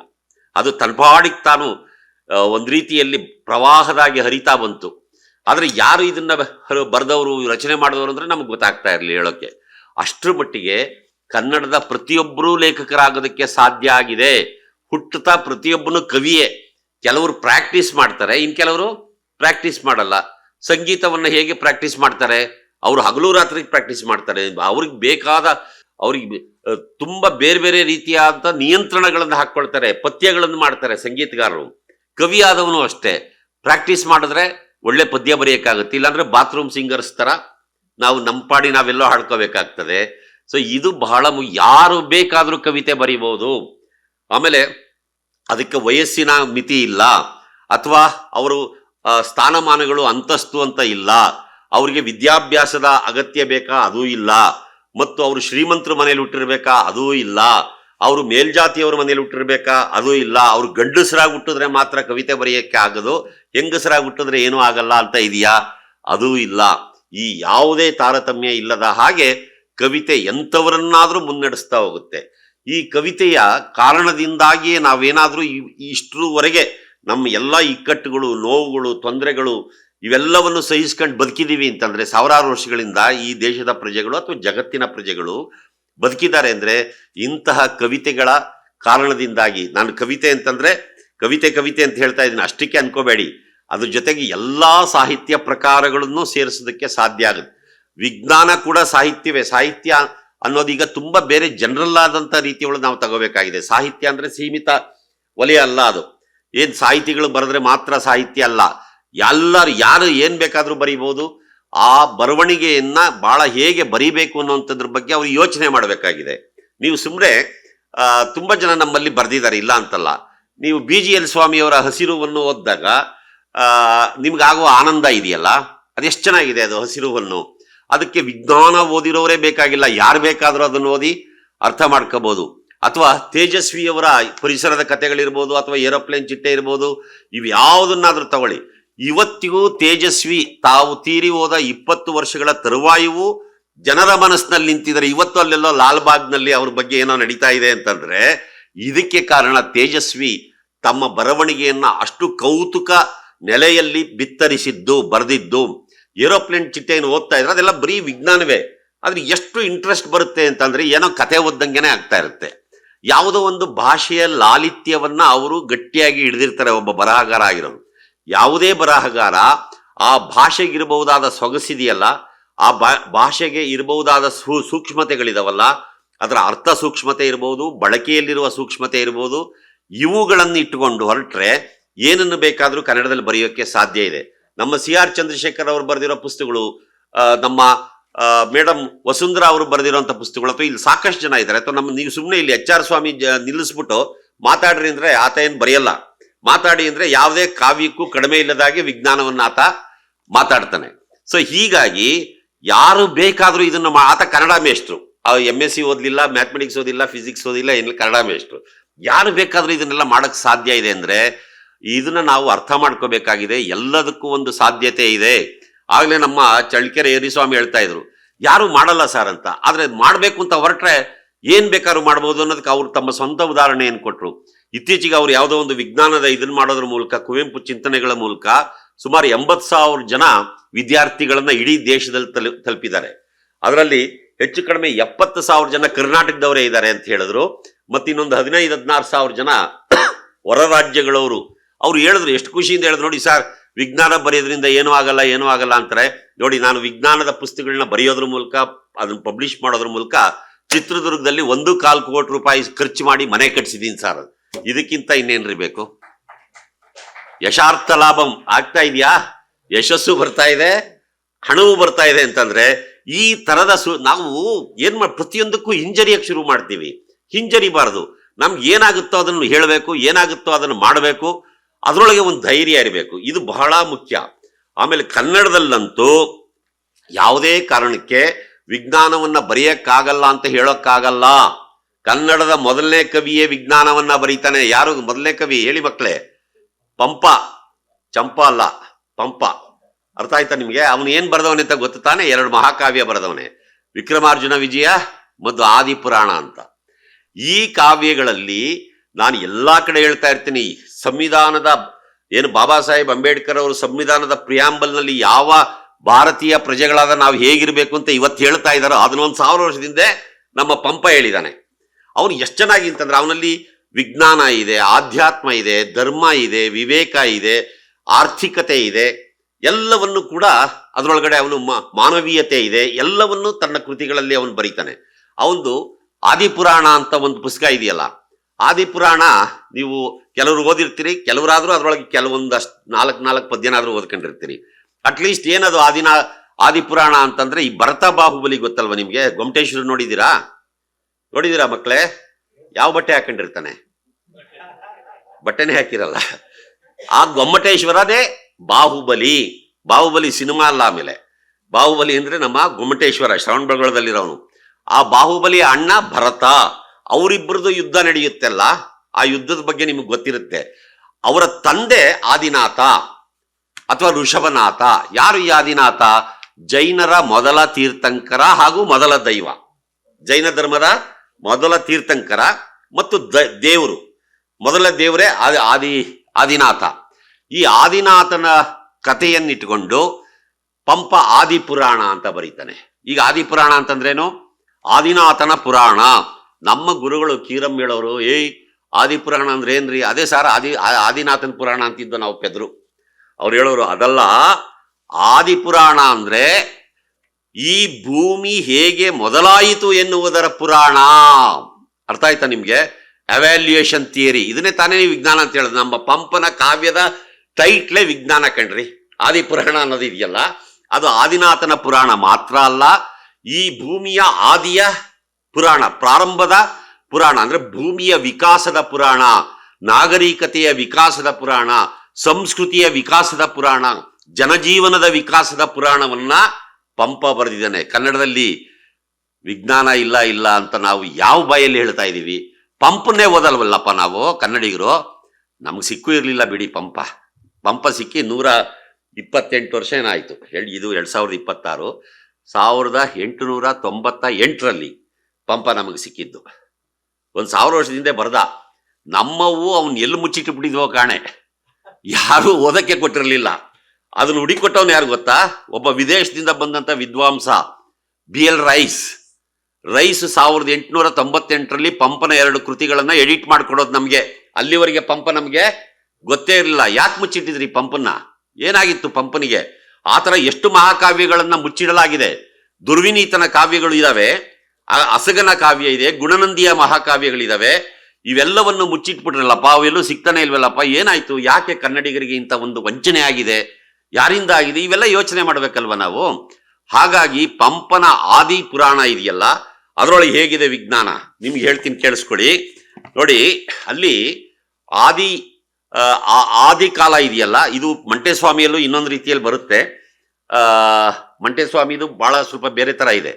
ಅದು ತನ್ಪಾಡಿಗೆ ತಾನು ಒಂದು ರೀತಿಯಲ್ಲಿ ಪ್ರವಾಹದಾಗಿ ಹರಿತಾ ಬಂತು. ಆದರೆ ಯಾರು ಇದನ್ನ ಬರೆದವರು, ರಚನೆ ಮಾಡಿದವರು ಅಂದ್ರೆ ನಮ್ಗೆ ಗೊತ್ತಾಗ್ತಾ ಇರಲಿ ಹೇಳೋಕೆ. ಅಷ್ಟರ ಮಟ್ಟಿಗೆ ಕನ್ನಡದ ಪ್ರತಿಯೊಬ್ಬರೂ ಲೇಖಕರಾಗೋದಕ್ಕೆ ಸಾಧ್ಯ ಆಗಿದೆ. ಹುಟ್ಟುತ್ತಾ ಪ್ರತಿಯೊಬ್ಬನು ಕವಿಯೇ. ಕೆಲವರು ಪ್ರಾಕ್ಟೀಸ್ ಮಾಡ್ತಾರೆ, ಇನ್ ಕೆಲವರು ಪ್ರಾಕ್ಟೀಸ್ ಮಾಡಲ್ಲ. ಸಂಗೀತವನ್ನು ಹೇಗೆ ಪ್ರಾಕ್ಟೀಸ್ ಮಾಡ್ತಾರೆ, ಅವರು ಹಗಲು ರಾತ್ರಿ ಪ್ರಾಕ್ಟೀಸ್ ಮಾಡ್ತಾರೆ. ಅವ್ರಿಗೆ ಬೇಕಾದ ಅವ್ರಿಗೆ ತುಂಬ ಬೇರೆ ಬೇರೆ ರೀತಿಯಾದಂಥ ನಿಯಂತ್ರಣಗಳನ್ನು ಹಾಕ್ಕೊಳ್ತಾರೆ, ಪದ್ಯಗಳನ್ನು ಮಾಡ್ತಾರೆ ಸಂಗೀತಗಾರರು. ಕವಿ ಆದವನು ಅಷ್ಟೇ. ಪ್ರಾಕ್ಟೀಸ್ ಮಾಡಿದ್ರೆ ಒಳ್ಳೆ ಪದ್ಯ ಬರೆಯೋಕ್ಕಾಗುತ್ತೆ. ಇಲ್ಲಾಂದ್ರೆ ಬಾತ್ರೂಮ್ ಸಿಂಗರ್ಸ್ ತರ ನಾವು ನಮ್ಮ ಪಾಡಿ ನಾವೆಲ್ಲೋ ಹಾಡ್ಕೋಬೇಕಾಗ್ತದೆ. ಸೊ ಇದು ಬಹಳ ಯಾರು ಬೇಕಾದರೂ ಕವಿತೆ ಬರೀಬಹುದು ಆಮೇಲೆ ಅದಕ್ಕೆ ವಯಸ್ಸಿನ ಮಿತಿ ಇಲ್ಲ. ಅಥವಾ ಅವರು ಸ್ಥಾನಮಾನಗಳು ಅಂತಸ್ತು ಅಂತ ಇಲ್ಲ. ಅವರಿಗೆ ವಿದ್ಯಾಭ್ಯಾಸದ ಅಗತ್ಯ ಬೇಕಾ? ಅದೂ ಇಲ್ಲ. ಮತ್ತು ಅವರು ಶ್ರೀಮಂತರ ಮನೇಲಿ ಹುಟ್ಟಿರ್ಬೇಕಾ? ಅದೂ ಇಲ್ಲ. ಅವರು ಮೇಲ್ಜಾತಿಯವ್ರ ಮನೇಲಿ ಹುಟ್ಟಿರ್ಬೇಕಾ? ಅದೂ ಇಲ್ಲ. ಅವ್ರು ಗಂಡಸರಾಗಿ ಹುಟ್ಟಿದ್ರೆ ಮಾತ್ರ ಕವಿತೆ ಬರೆಯೋಕ್ಕೆ ಆಗೋದು. ಹೆಂಗಸರಾಗಿ ಹುಟ್ಟಿದ್ರೆ ಏನೂ ಆಗಲ್ಲ ಅಂತ ಇದೆಯಾ? ಅದೂ ಇಲ್ಲ. ಈ ಯಾವುದೇ ತಾರತಮ್ಯ ಇಲ್ಲದ ಹಾಗೆ ಕವಿತೆ ಎಂಥವರನ್ನಾದರೂ ಮುನ್ನಡೆಸ್ತಾ ಹೋಗುತ್ತೆ. ಈ ಕವಿತೆಯ ಕಾರಣದಿಂದಾಗಿಯೇ ನಾವೇನಾದರೂ ಇಷ್ಟರವರೆಗೆ ನಮ್ಮ ಎಲ್ಲ ಇಕ್ಕಟ್ಟುಗಳು, ನೋವುಗಳು, ತೊಂದರೆಗಳು ಇವೆಲ್ಲವನ್ನು ಸಹಿಸ್ಕೊಂಡು ಬದುಕಿದ್ದೀವಿ ಅಂತಂದ್ರೆ ಸಾವಿರಾರು ವರ್ಷಗಳಿಂದ ಈ ದೇಶದ ಪ್ರಜೆಗಳು ಅಥವಾ ಜಗತ್ತಿನ ಪ್ರಜೆಗಳು ಬದುಕಿದ್ದಾರೆ ಅಂದ್ರೆ ಇಂತಹ ಕವಿತೆಗಳ ಕಾರಣದಿಂದಾಗಿ, ನಾನು ಕವಿತೆ ಅಂತಂದ್ರೆ ಕವಿತೆ ಕವಿತೆ ಅಂತ ಹೇಳ್ತಾ ಇದ್ದೀನಿ, ಅಷ್ಟಕ್ಕೆ ಅನ್ಕೋಬೇಡಿ. ಅದ್ರ ಜೊತೆಗೆ ಎಲ್ಲಾ ಸಾಹಿತ್ಯ ಪ್ರಕಾರಗಳನ್ನು ಸೇರಿಸೋದಕ್ಕೆ ಸಾಧ್ಯ ಆಗುತ್ತೆ. ವಿಜ್ಞಾನ ಕೂಡ ಸಾಹಿತ್ಯವೇ. ಸಾಹಿತ್ಯ ಅನ್ನೋದೀಗ ತುಂಬಾ ಬೇರೆ ಜನರಲ್ ಆದಂತ ರೀತಿಯೊಳಗೆ ನಾವು ತಗೋಬೇಕಾಗಿದೆ. ಸಾಹಿತ್ಯ ಅಂದ್ರೆ ಸೀಮಿತ ವಲಯ ಅಲ್ಲ ಅದು. ಏನ್ ಸಾಹಿತಿಗಳು ಬರೆದ್ರೆ ಮಾತ್ರ ಸಾಹಿತ್ಯ ಅಲ್ಲ. ಎಲ್ಲರೂ ಯಾರು ಏನು ಬೇಕಾದರೂ ಬರೀಬಹುದು. ಆ ಬರವಣಿಗೆಯನ್ನ ಬಹಳ ಹೇಗೆ ಬರಿಬೇಕು ಅನ್ನೋಂಥದ್ರ ಬಗ್ಗೆ ಅವ್ರು ಯೋಚನೆ ಮಾಡಬೇಕಾಗಿದೆ. ನೀವು ಸುಮ್ಮನೆ ತುಂಬಾ ಜನ ನಮ್ಮಲ್ಲಿ ಬರೆದಿದ್ದಾರೆ, ಇಲ್ಲ ಅಂತಲ್ಲ. ನೀವು ಬಿ ಜಿ ಎಲ್ ಸ್ವಾಮಿಯವರ ಹಸಿರುವನ್ನು ಓದಿದಾಗ ನಿಮ್ಗಾಗುವ ಆನಂದ ಇದೆಯಲ್ಲ? ಅದೆಷ್ಟು ಚೆನ್ನಾಗಿದೆ ಅದು ಹಸಿರುವನ್ನು? ಅದಕ್ಕೆ ವಿಜ್ಞಾನ ಓದಿರೋರೇ ಬೇಕಾಗಿಲ್ಲ. ಯಾರು ಬೇಕಾದರೂ ಅದನ್ನು ಓದಿ ಅರ್ಥ ಮಾಡ್ಕೋಬಹುದು ಅಥವಾ ತೇಜಸ್ವಿಯವರ ಪರಿಸರದ ಕಥೆಗಳಿರ್ಬೋದು, ಅಥವಾ ಏರೋಪ್ಲೇನ್ ಚಿಟ್ಟೆ ಇರ್ಬೋದು ಇವು ಯಾವುದನ್ನಾದರೂ ತಗೊಳ್ಳಿ. ಇವತ್ತಿಗೂ ತೇಜಸ್ವಿ, ತಾವು ತೀರಿ ಹೋದ ಇಪ್ಪತ್ತು ವರ್ಷಗಳ ತರುವಾಯವೂ ಜನರ ಮನಸ್ಸಿನಲ್ಲಿ ನಿಂತಿದ್ದಾರೆ. ಇವತ್ತು ಅಲ್ಲೆಲ್ಲೋ ಲಾಲ್ಬಾಗ್ನಲ್ಲಿ ಅವ್ರ ಬಗ್ಗೆ ಏನೋ ನಡೀತಾ ಇದೆ ಅಂತಂದ್ರೆ, ಇದಕ್ಕೆ ಕಾರಣ ತೇಜಸ್ವಿ ತಮ್ಮ ಬರವಣಿಗೆಯನ್ನ ಅಷ್ಟು ಕೌತುಕ ನೆಲೆಯಲ್ಲಿ ಬಿತ್ತರಿಸಿದ್ದು, ಬರೆದಿದ್ದು. ಏರೋಪ್ಲೇನ್ ಚಿಟ್ಟೆಯನ್ನು ಓದ್ತಾ ಇದ್ರೆ ಅದೆಲ್ಲ ಬರೀ ವಿಜ್ಞಾನವೇ. ಆದ್ರೆ ಎಷ್ಟು ಇಂಟ್ರೆಸ್ಟ್ ಬರುತ್ತೆ ಅಂತಂದ್ರೆ ಏನೋ ಕತೆ ಓದ್ದಂಗೆನೆ ಆಗ್ತಾ ಇರುತ್ತೆ. ಯಾವುದೋ ಒಂದು ಭಾಷೆಯ ಲಾಲಿತ್ಯವನ್ನ ಅವರು ಗಟ್ಟಿಯಾಗಿ ಹಿಡಿದಿರ್ತಾರೆ, ಒಬ್ಬ ಬರಹಗಾರ ಆಗಿರೋದು ಯಾವುದೇ ಬರಹಗಾರ ಆ ಭಾಷೆಗಿರಬಹುದಾದ ಸೊಗಸಿದೆಯಲ್ಲ, ಆ ಭಾಷೆಗೆ ಇರಬಹುದಾದ ಸೂ, ಸೂಕ್ಷ್ಮತೆಗಳಿದಾವಲ್ಲ, ಅದರ ಅರ್ಥ ಸೂಕ್ಷ್ಮತೆ ಇರಬಹುದು, ಬಳಕೆಯಲ್ಲಿರುವ ಸೂಕ್ಷ್ಮತೆ ಇರಬಹುದು, ಇವುಗಳನ್ನು ಇಟ್ಟುಕೊಂಡು ಹೊರಟ್ರೆ ಏನನ್ನು ಬೇಕಾದರೂ ಕನ್ನಡದಲ್ಲಿ ಬರೆಯೋಕ್ಕೆ ಸಾಧ್ಯ ಇದೆ. ನಮ್ಮ ಸಿ ಆರ್ ಚಂದ್ರಶೇಖರ್ ಅವರು ಬರೆದಿರೋ ಪುಸ್ತಕಗಳು ನಮ್ಮ ಮೇಡಮ್ ವಸುಂಧರಾ ಅವರು ಬರೆದಿರುವಂಥ ಪುಸ್ತಕಗಳು, ಅಥವಾ ಇಲ್ಲಿ ಸಾಕಷ್ಟು ಜನ ಇದ್ದಾರೆ, ಅಥವಾ ನಮ್ಮ ನೀವು ಸುಮ್ಮನೆ ಇಲ್ಲಿ ಎಚ್ ಆರ್ ಸ್ವಾಮಿ ನಿಲ್ಲಿಸ್ಬಿಟ್ಟು ಮಾತಾಡ್ರಿ ಅಂದರೆ ಆತ ಏನು ಬರೆಯಲ್ಲ. ಮಾತಾಡಿ ಅಂದ್ರೆ ಯಾವುದೇ ಕಾವ್ಯಕ್ಕೂ ಕಡಿಮೆ ಇಲ್ಲದಾಗೆ ವಿಜ್ಞಾನವನ್ನ ಆತ ಮಾತಾಡ್ತಾನೆ. ಸೊ ಹೀಗಾಗಿ ಯಾರು ಬೇಕಾದರೂ ಇದನ್ನು ಆತ ಕನ್ನಡ ಮೇಷ್ಟ್ರು. ಎಂ ಎಸ್ ಸಿ ಓದ್ಲಿಲ್ಲ ಮ್ಯಾಥಮೆಟಿಕ್ಸ್ ಓದಿಲ್ಲ ಫಿಸಿಕ್ಸ್ ಓದಿಲ್ಲ, ಇನ್ನು ಕನ್ನಡ ಮೇಷ್ಟ್ರು. ಯಾರು ಬೇಕಾದರೂ ಇದನ್ನೆಲ್ಲ ಮಾಡಕ್ ಸಾಧ್ಯ ಇದೆ ಅಂದ್ರೆ ಇದನ್ನ ನಾವು ಅರ್ಥ ಮಾಡ್ಕೋಬೇಕಾಗಿದೆ, ಎಲ್ಲದಕ್ಕೂ ಒಂದು ಸಾಧ್ಯತೆ ಇದೆ. ಆಗ್ಲೇ ನಮ್ಮ ಚಳ್ಳಕೆರೆ ಏರಿಸ್ವಾಮಿ ಹೇಳ್ತಾ ಇದ್ರು, ಯಾರು ಮಾಡಲ್ಲ ಸರ್ ಅಂತ, ಆದ್ರೆ ಮಾಡ್ಬೇಕು ಅಂತ ಹೊರಟ್ರೆ ಏನ್ ಬೇಕಾದ್ರೂ ಮಾಡ್ಬೋದು ಅನ್ನೋದಕ್ಕೆ ಅವ್ರು ತಮ್ಮ ಸ್ವಂತ ಉದಾಹರಣೆಯನ್ನು ಕೊಟ್ರು. ಇತ್ತೀಚೆಗೆ ಅವ್ರು ಯಾವುದೋ ಒಂದು ವಿಜ್ಞಾನದ ಇದನ್ನ ಮಾಡೋದ್ರ ಮೂಲಕ, ಕುವೆಂಪು ಚಿಂತನೆಗಳ ಮೂಲಕ ಸುಮಾರು ಎಂಬತ್ ಸಾವಿರ ಜನ ವಿದ್ಯಾರ್ಥಿಗಳನ್ನ ಇಡೀ ದೇಶದಲ್ಲಿ ತಲು, ತಲುಪಿದ್ದಾರೆ. ಅದರಲ್ಲಿ ಹೆಚ್ಚು ಕಡಿಮೆ ಎಪ್ಪತ್ತು ಸಾವಿರ ಜನ ಕರ್ನಾಟಕದವರೇ ಇದ್ದಾರೆ ಅಂತ ಹೇಳಿದ್ರು. ಮತ್ತೆ ಇನ್ನೊಂದು ಹದಿನೈದು, ಹದಿನಾರು ಸಾವಿರ ಜನ ಹೊರ ರಾಜ್ಯಗಳವರು. ಅವ್ರು ಹೇಳಿದ್ರು, ಎಷ್ಟು ಖುಷಿಯಿಂದ ಹೇಳಿದ್ರು, ನೋಡಿ ಸರ್, ವಿಜ್ಞಾನ ಬರೆಯೋದ್ರಿಂದ ಏನೂ ಆಗಲ್ಲ ಏನೂ ಆಗಲ್ಲ ಅಂತಾರೆ. ನೋಡಿ, ನಾನು ವಿಜ್ಞಾನದ ಪುಸ್ತಕಗಳನ್ನ ಬರೆಯೋದ್ರ ಮೂಲಕ, ಅದನ್ನ ಪಬ್ಲಿಷ್ ಮಾಡೋದ್ರ ಮೂಲಕ ಚಿತ್ರದುರ್ಗದಲ್ಲಿ ಒಂದು ಕಾಲು ಕೋಟಿ ರೂಪಾಯಿ ಖರ್ಚು ಮಾಡಿ ಮನೆ ಕಟ್ಸಿದ್ದೀನಿ ಸರ್ ಇದಕ್ಕಿಂತ ಇನ್ನೇನ್ರಿ ಬೇಕು? ಯಶಾರ್ಥ ಲಾಭಂ ಆಗ್ತಾ ಇದೆಯಾ? ಯಶಸ್ಸು ಬರ್ತಾ ಇದೆ, ಹಣವು ಬರ್ತಾ ಇದೆ ಅಂತಂದ್ರೆ ಈ ತರದ ಸು, ನಾವು ಏನ್ ಮಾಡಿ ಪ್ರತಿಯೊಂದಕ್ಕೂ ಹಿಂಜರಿಯಕ್ಕೆ ಶುರು ಮಾಡ್ತೀವಿ. ಹಿಂಜರಿಬಾರ್ದು. ನಮ್ಗೆ ಏನಾಗುತ್ತೋ ಅದನ್ನು ಹೇಳಬೇಕು, ಏನಾಗುತ್ತೋ ಅದನ್ನು ಮಾಡಬೇಕು. ಅದರೊಳಗೆ ಒಂದು ಧೈರ್ಯ ಇರಬೇಕು. ಇದು ಬಹಳ ಮುಖ್ಯ. ಆಮೇಲೆ ಕನ್ನಡದಲ್ಲಂತೂ ಯಾವುದೇ ಕಾರಣಕ್ಕೆ ವಿಜ್ಞಾನವನ್ನ ಬರೆಯಕ್ಕಾಗಲ್ಲ ಅಂತ ಹೇಳೋಕ್ಕಾಗಲ್ಲ. ಕನ್ನಡದ ಮೊದಲನೇ ಕವಿಯೇ ವಿಜ್ಞಾನವನ್ನ ಬರೀತಾನೆ. ಯಾರು? ಮೊದಲನೇ ಕವಿ, ಹೇಳಿ ಮಕ್ಕಳೇ. ಪಂಪ. ಚಂಪ ಅಲ್ಲ, ಪಂಪ. ಅರ್ಥ ಆಯ್ತಾ ನಿಮಗೆ? ಅವನು ಏನ್ ಬರೆದವನೆ ಅಂತ ಗೊತ್ತು ತಾನೆ? ಎರಡು ಮಹಾಕಾವ್ಯ ಬರೆದವನೆ. ವಿಕ್ರಮಾರ್ಜುನ ವಿಜಯ ಮತ್ತು ಆದಿಪುರಾಣ ಅಂತ. ಈ ಕಾವ್ಯಗಳಲ್ಲಿ ನಾನು ಎಲ್ಲಾ ಕಡೆ ಹೇಳ್ತಾ ಇರ್ತೀನಿ, ಸಂವಿಧಾನದ ಏನು ಬಾಬಾ ಸಾಹೇಬ್ ಅಂಬೇಡ್ಕರ್ ಅವರು ಸಂವಿಧಾನದ ಪ್ರಿಯಾಂಬಲ್ನಲ್ಲಿ ಯಾವ ಭಾರತೀಯ ಪ್ರಜೆಗಳಾದ ನಾವು ಹೇಗಿರ್ಬೇಕು ಅಂತ ಇವತ್ತು ಹೇಳ್ತಾ ಇದ್ದಾರೋ ಅದನ್ನೊಂದು ಸಾವಿರ ವರ್ಷದಿಂದ ನಮ್ಮ ಪಂಪ ಹೇಳಿದಾನೆ. ಅವನು ಎಷ್ಟು ಚೆನ್ನಾಗಿ ಅಂತಂದ್ರೆ ಅವನಲ್ಲಿ ವಿಜ್ಞಾನ ಇದೆ, ಆಧ್ಯಾತ್ಮ ಇದೆ, ಧರ್ಮ ಇದೆ, ವಿವೇಕ ಇದೆ, ಆರ್ಥಿಕತೆ ಇದೆ. ಎಲ್ಲವನ್ನು ಕೂಡ ಅದರೊಳಗಡೆ ಅವನು ಮಾನವೀಯತೆ ಇದೆ. ಎಲ್ಲವನ್ನು ತನ್ನ ಕೃತಿಗಳಲ್ಲಿ ಅವನು ಬರೀತಾನೆ. ಅವನು ಆದಿಪುರಾಣ ಅಂತ ಒಂದು ಪುಸ್ತಕ ಇದೆಯಲ್ಲ, ಆದಿಪುರಾಣ ನೀವು ಕೆಲವರು ಓದಿರ್ತೀರಿ, ಕೆಲವರಾದ್ರೂ ಅದರೊಳಗೆ ಕೆಲವೊಂದಷ್ಟು, ನಾಲ್ಕು ನಾಲ್ಕು ಪದ್ಯನಾದರೂ ಓದ್ಕೊಂಡಿರ್ತೀರಿ. ಅಟ್ಲೀಸ್ಟ್ ಏನದು ಆದಿನ, ಆದಿಪುರಾಣ ಅಂತಂದ್ರೆ ಈ ಭರತ ಬಾಹುಬಲಿ ಗೊತ್ತಲ್ವಾ ನಿಮ್ಗೆ? ಗೊಮಟೇಶ್ವರ ನೋಡಿದ್ದೀರಾ? ನೋಡಿದ್ದೀರಾ ಮಕ್ಕಳೇ? ಯಾವ ಬಟ್ಟೆ ಹಾಕೊಂಡಿರ್ತಾನೆ? ಬಟ್ಟೆನೇ ಹಾಕಿರಲ್ಲ. ಆ ಗೊಮ್ಮಟೇಶ್ವರನೇ ಬಾಹುಬಲಿ. ಬಾಹುಬಲಿ ಸಿನಿಮಾ ಅಲ್ಲ ಆಮೇಲೆ. ಬಾಹುಬಲಿ ಅಂದ್ರೆ ನಮ್ಮ ಗೊಮ್ಮಟೇಶ್ವರ, ಶ್ರವಣಬೆಳಗೊಳದಲ್ಲಿರೋನು. ಆ ಬಾಹುಬಲಿ ಅಣ್ಣ ಭರತ ಅವರಿಬ್ಬರದು ಯುದ್ಧ ನಡೆಯುತ್ತೆಲ್ಲ? ಆ ಯುದ್ಧದ ಬಗ್ಗೆ ನಿಮಗೆ ಗೊತ್ತಿರುತ್ತೆ. ಅವರ ತಂದೆ ಆದಿನಾಥ ಅಥವಾ ಋಷಭನಾಥ. ಯಾರು ಈ ಆದಿನಾಥ? ಜೈನರ ಮೊದಲ ತೀರ್ಥಂಕರ ಹಾಗೂ ಮೊದಲ ದೈವ. ಜೈನ ಧರ್ಮದ ಮೊದಲ ತೀರ್ಥಂಕರ ಮತ್ತು ದ- ದೇವರು. ಮೊದಲ ದೇವರೇ ಆದಿ ಆದಿ, ಆದಿನಾಥ. ಈ ಆದಿನಾಥನ ಕಥೆಯನ್ನಿಟ್ಟುಕೊಂಡು ಪಂಪ ಆದಿಪುರಾಣ ಅಂತ ಬರೀತಾನೆ. ಈಗ ಆದಿಪುರಾಣ ಅಂತಂದ್ರೇನು? ಆದಿನಾಥನ ಪುರಾಣ. ನಮ್ಮ ಗುರುಗಳು ಕೀರಂ ಹೇಳೋರು, ಏಯ್, ಆದಿಪುರಾಣ ಅಂದ್ರೆ ಏನ್ರಿ ಅದೇ ಸಾರ ಆದಿ ಆದಿನಾಥನ ಪುರಾಣ ಅಂತಿದ್ದು ನಾವು ಪೆದ್ರು. ಅವ್ರು ಹೇಳೋರು, ಅದಲ್ಲ, ಆದಿಪುರಾಣ ಅಂದ್ರೆ ಈ ಭೂಮಿ ಹೇಗೆ ಮೊದಲಾಯಿತು ಎನ್ನುವುದರ ಪುರಾಣ. ಅರ್ಥ ಆಯ್ತಾ ನಿಮಗೆ? ಅವ್ಯಾಲ್ಯೂಯೇಷನ್ ಥಿಯರಿ ಇದನ್ನೇ ತಾನೇ ನೀವು ವಿಜ್ಞಾನ ಅಂತ ಹೇಳೋದು. ನಮ್ಮ ಪಂಪನ ಕಾವ್ಯದ ಟೈಟ್ಲೆ ವಿಜ್ಞಾನ ಕಣ್ರಿ. ಆದಿಪುರಾಣ ಅನ್ನೋದು ಇದೆಯಲ್ಲ. ಅದು ಆದಿನಾಥನ ಪುರಾಣ ಮಾತ್ರ ಅಲ್ಲ. ಈ ಭೂಮಿಯ ಆದಿಯ ಪುರಾಣ, ಪ್ರಾರಂಭದ ಪುರಾಣ ಅಂದ್ರೆ ಭೂಮಿಯ ವಿಕಾಸದ ಪುರಾಣ, ನಾಗರಿಕತೆಯ ವಿಕಾಸದ ಪುರಾಣ, ಸಂಸ್ಕೃತಿಯ ವಿಕಾಸದ ಪುರಾಣ, ಜನಜೀವನದ ವಿಕಾಸದ ಪುರಾಣವನ್ನ ಪಂಪ ಬರೆದಿದ್ದಾನೆ. ಕನ್ನಡದಲ್ಲಿ ವಿಜ್ಞಾನ ಇಲ್ಲ ಇಲ್ಲ ಅಂತ ನಾವು ಯಾವ ಬಾಯಲ್ಲಿ ಹೇಳ್ತಾ ಇದ್ದೀವಿ? ಪಂಪನ್ನೇ ಓದಲ್ವಲ್ಲಪ್ಪ ನಾವು, ಕನ್ನಡಿಗರು. ನಮ್ಗೆ ಸಿಕ್ಕು ಇರಲಿಲ್ಲ ಬಿಡಿ ಪಂಪ. ಪಂಪ ಸಿಕ್ಕಿ ನೂರ ಇಪ್ಪತ್ತೆಂಟು ವರ್ಷ ಏನಾಯಿತು? ಹೇಳಿ ಇದು ಎರಡು ಸಾವಿರದ ಇಪ್ಪತ್ತಾರು, ಸಾವಿರದ ಎಂಟುನೂರ ತೊಂಬತ್ತ ಎಂಟರಲ್ಲಿ ಪಂಪ ನಮಗೆ ಸಿಕ್ಕಿದ್ದು. ಒಂದು ಸಾವಿರ ವರ್ಷದಿಂದ ಬರ್ದ. ನಮ್ಮವು ಅವ್ನು ಎಲ್ಲಿ ಮುಚ್ಚಿಟ್ಟು ಬಿಟ್ಟಿದ್ವೋ ಕಾಣೆ. ಯಾರೂ ಓದಕ್ಕೆ ಕೊಟ್ಟಿರಲಿಲ್ಲ. ಅದನ್ನ ಹುಡಿಕೊಟ್ಟವನು ಯಾರು ಗೊತ್ತಾ? ಒಬ್ಬ ವಿದೇಶದಿಂದ ಬಂದಂತ ವಿದ್ವಾಂಸ ಬಿ ಎಲ್ ರೈಸ್. ರೈಸ್ ಸಾವಿರದ ಎಂಟುನೂರ ತೊಂಬತ್ತೆಂಟರಲ್ಲಿ ಪಂಪನ ಎರಡು ಕೃತಿಗಳನ್ನು ಎಡಿಟ್ ಮಾಡಿಕೊಡೋದು ನಮಗೆ. ಅಲ್ಲಿವರೆಗೆ ಪಂಪ ನಮಗೆ ಗೊತ್ತೇ ಇರಲಿಲ್ಲ. ಯಾಕೆ ಮುಚ್ಚಿಟ್ಟಿದ್ರಿ ಪಂಪನ್ನ? ಏನಾಗಿತ್ತು ಪಂಪನಿಗೆ? ಆ ಥರ ಎಷ್ಟು ಮಹಾಕಾವ್ಯಗಳನ್ನು ಮುಚ್ಚಿಡಲಾಗಿದೆ. ದುರ್ವಿನೀತನ ಕಾವ್ಯಗಳು ಇದ್ದಾವೆ ಅಸಗನ ಕಾವ್ಯ ಇದೆ, ಗುಣನಂದಿಯ ಮಹಾಕಾವ್ಯಗಳಿದ್ದಾವೆ ಇವೆಲ್ಲವನ್ನು ಮುಚ್ಚಿಟ್ಬಿಟ್ರಲ್ಲಪ್ಪ ಅವೆಲ್ಲೂ ಸಿಗ್ತಾನೆ ಇಲ್ವಲ್ಲಪ್ಪ, ಏನಾಯ್ತು? ಯಾಕೆ ಕನ್ನಡಿಗರಿಗೆ ಇಂಥ ಒಂದು ವಂಚನೆ ಆಗಿದೆ? ಯಾರಿಂದ ಆಗಿದೆ ಇವೆಲ್ಲ ಯೋಚನೆ ಮಾಡ್ಬೇಕಲ್ವ ನಾವು? ಹಾಗಾಗಿ ಪಂಪನ ಆದಿ ಪುರಾಣ ಇದೆಯಲ್ಲ, ಅದರೊಳಗೆ ಹೇಗಿದೆ ವಿಜ್ಞಾನ? ನಿಮ್ಗೆ ಹೇಳ್ತೀನಿ ಕೇಳಿಸ್ಕೊಳ್ಳಿ ನೋಡಿ, ಅಲ್ಲಿ ಆದಿ ಆದಿ ಕಾಲ ಇದೆಯಲ್ಲ, ಇದು ಮಂಟೇಸ್ವಾಮಿಯಲ್ಲೂ ಇನ್ನೊಂದು ರೀತಿಯಲ್ಲಿ ಬರುತ್ತೆ. ಆ, ಮಂಟೇಸ್ವಾಮಿದು ಬಹಳ ಸ್ವಲ್ಪ ಬೇರೆ ತರ ಇದೆ.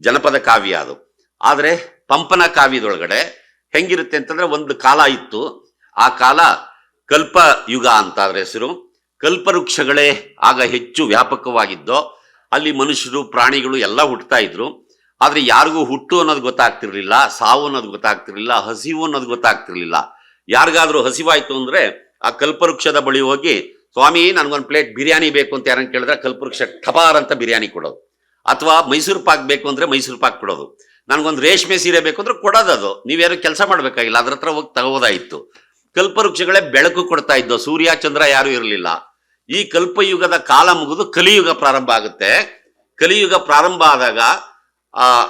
ಜನಪದ ಕಾವ್ಯ ಅದು. ಆದರೆ ಪಂಪನ ಕಾವ್ಯದೊಳಗಡೆ ಹೆಂಗಿರುತ್ತೆ ಅಂತಂದ್ರೆ ಒಂದು ಕಾಲ ಇತ್ತು. ಆ ಕಾಲ ಕಲ್ಪ ಯುಗ ಅಂತ ಅದ್ರ ಹೆಸರು. ಕಲ್ಪವೃಕ್ಷಗಳೇ ಆಗ ಹೆಚ್ಚು ವ್ಯಾಪಕವಾಗಿದ್ದೋ, ಅಲ್ಲಿ ಮನುಷ್ಯರು ಪ್ರಾಣಿಗಳು ಎಲ್ಲ ಹುಟ್ಟುತ್ತಾ ಇದ್ರು. ಆದ್ರೆ ಯಾರಿಗೂ ಹುಟ್ಟು ಅನ್ನೋದು ಗೊತ್ತಾಗ್ತಿರ್ಲಿಲ್ಲ, ಸಾವು ಅನ್ನೋದು ಗೊತ್ತಾಗ್ತಿರ್ಲಿಲ್ಲ, ಹಸಿವು ಅನ್ನೋದು ಗೊತ್ತಾಗ್ತಿರ್ಲಿಲ್ಲ. ಯಾರಿಗಾದ್ರೂ ಹಸಿವಾಯ್ತು ಅಂದ್ರೆ ಆ ಕಲ್ಪವೃಕ್ಷದ ಬಳಿ ಹೋಗಿ, ಸ್ವಾಮಿ, ನನಗೊಂದು ಪ್ಲೇಟ್ ಬಿರಿಯಾನಿ ಬೇಕು ಅಂತ ಯಾರನ್ನು ಕೇಳಿದ್ರೆ ಕಲ್ಪವೃಕ್ಷ ಠಪಾರ್ ಅಂತ ಬಿರಿಯಾನಿ ಕೊಡೋದು. ಅಥವಾ ಮೈಸೂರು ಪಾಕ್ ಬೇಕು ಅಂದ್ರೆ ಮೈಸೂರು ಪಾಕ್ ಕೊಡೋದು. ನನಗೊಂದು ರೇಷ್ಮೆ ಸೀರೆ ಬೇಕು ಅಂದ್ರೆ ಕೊಡೋದು ಅದು. ನೀವೇನು ಕೆಲಸ ಮಾಡ್ಬೇಕಾಗಿಲ್ಲ, ಅದ್ರ ಹತ್ರ ಹೋಗಿ ತಗೋದಾಯಿತು ಕಲ್ಪವೃಕ್ಷಗಳೇ ಬೆಳಕು ಕೊಡ್ತಾ ಇದ್ದೋ, ಸೂರ್ಯ, ಚಂದ್ರ ಯಾರು ಇರಲಿಲ್ಲ. ಈ ಕಲ್ಪಯುಗದ ಕಾಲ ಮುಗಿದು ಕಲಿಯುಗ ಪ್ರಾರಂಭ ಆಗುತ್ತೆ. ಕಲಿಯುಗ ಪ್ರಾರಂಭ ಆದಾಗ, ಆ,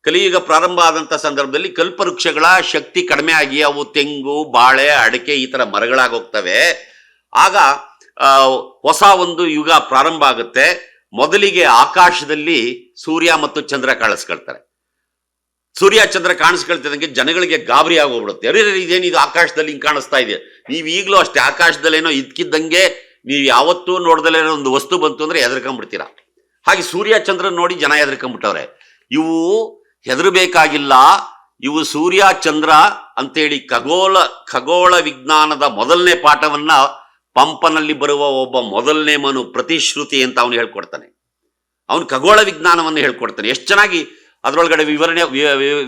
ಕಲಿಯುಗ ಪ್ರಾರಂಭ ಆದಂಥ ಸಂದರ್ಭದಲ್ಲಿ ಕಲ್ಪವೃಕ್ಷಗಳ ಶಕ್ತಿ ಕಡಿಮೆ ಆಗಿ ಅವು ತೆಂಗು, ಬಾಳೆ, ಅಡಿಕೆ ಈ ಥರ ಮರಗಳಾಗೋಗ್ತವೆ ಆಗ ಹೊಸ ಒಂದು ಯುಗ ಪ್ರಾರಂಭ ಆಗುತ್ತೆ. ಮೊದಲಿಗೆ ಆಕಾಶದಲ್ಲಿ ಸೂರ್ಯ ಮತ್ತು ಚಂದ್ರ ಕಾಣಿಸ್ಕೊಳ್ತಾರೆ. ಸೂರ್ಯ ಚಂದ್ರ ಕಾಣಿಸ್ಕೊಳ್ತಿದಂಗೆ ಜನಗಳಿಗೆ ಗಾಬರಿ ಆಗೋಗ್ಬಿಡುತ್ತೆ. ಅರೆ ಇದೇನು ಇದು ಆಕಾಶದಲ್ಲಿ ಹಿಂಗೆ ಕಾಣಿಸ್ತಾ ಇದೆ? ನೀವು ಈಗಲೂ ಅಷ್ಟೇ ಆಕಾಶದಲ್ಲೇನೋ ಇದ್ಕಿದ್ದಂಗೆ ನೀವು ಯಾವತ್ತೂ ನೋಡ್ದಲೇ ಒಂದು ವಸ್ತು ಬಂತು ಅಂದ್ರೆ ಹೆದರ್ಕೊಂಡ್ಬಿಡ್ತೀರಾ ಹಾಗೆ ಸೂರ್ಯ ಚಂದ್ರ ನೋಡಿ ಜನ ಹೆದರ್ಕೊಂಡ್ಬಿಟ್ಟವ್ರೆ ಇವು ಹೆದರಬೇಕಾಗಿಲ್ಲ. ಇವು ಸೂರ್ಯ ಚಂದ್ರ ಅಂತೇಳಿ ಖಗೋಳ ಖಗೋಳ ವಿಜ್ಞಾನದ ಮೊದಲನೇ ಪಾಠವನ್ನ ಪಂಪನಲ್ಲಿ ಬರುವ ಒಬ್ಬ ಮೊದಲನೇ ಮನು ಪ್ರತಿಶ್ರುತಿ ಅಂತ ಅವನು ಹೇಳ್ಕೊಡ್ತಾನೆ. ಅವನು ಖಗೋಳ ವಿಜ್ಞಾನವನ್ನು ಹೇಳ್ಕೊಡ್ತಾನೆ. ಎಷ್ಟು ಚೆನ್ನಾಗಿ ಅದರೊಳಗಡೆ ವಿವರಣೆ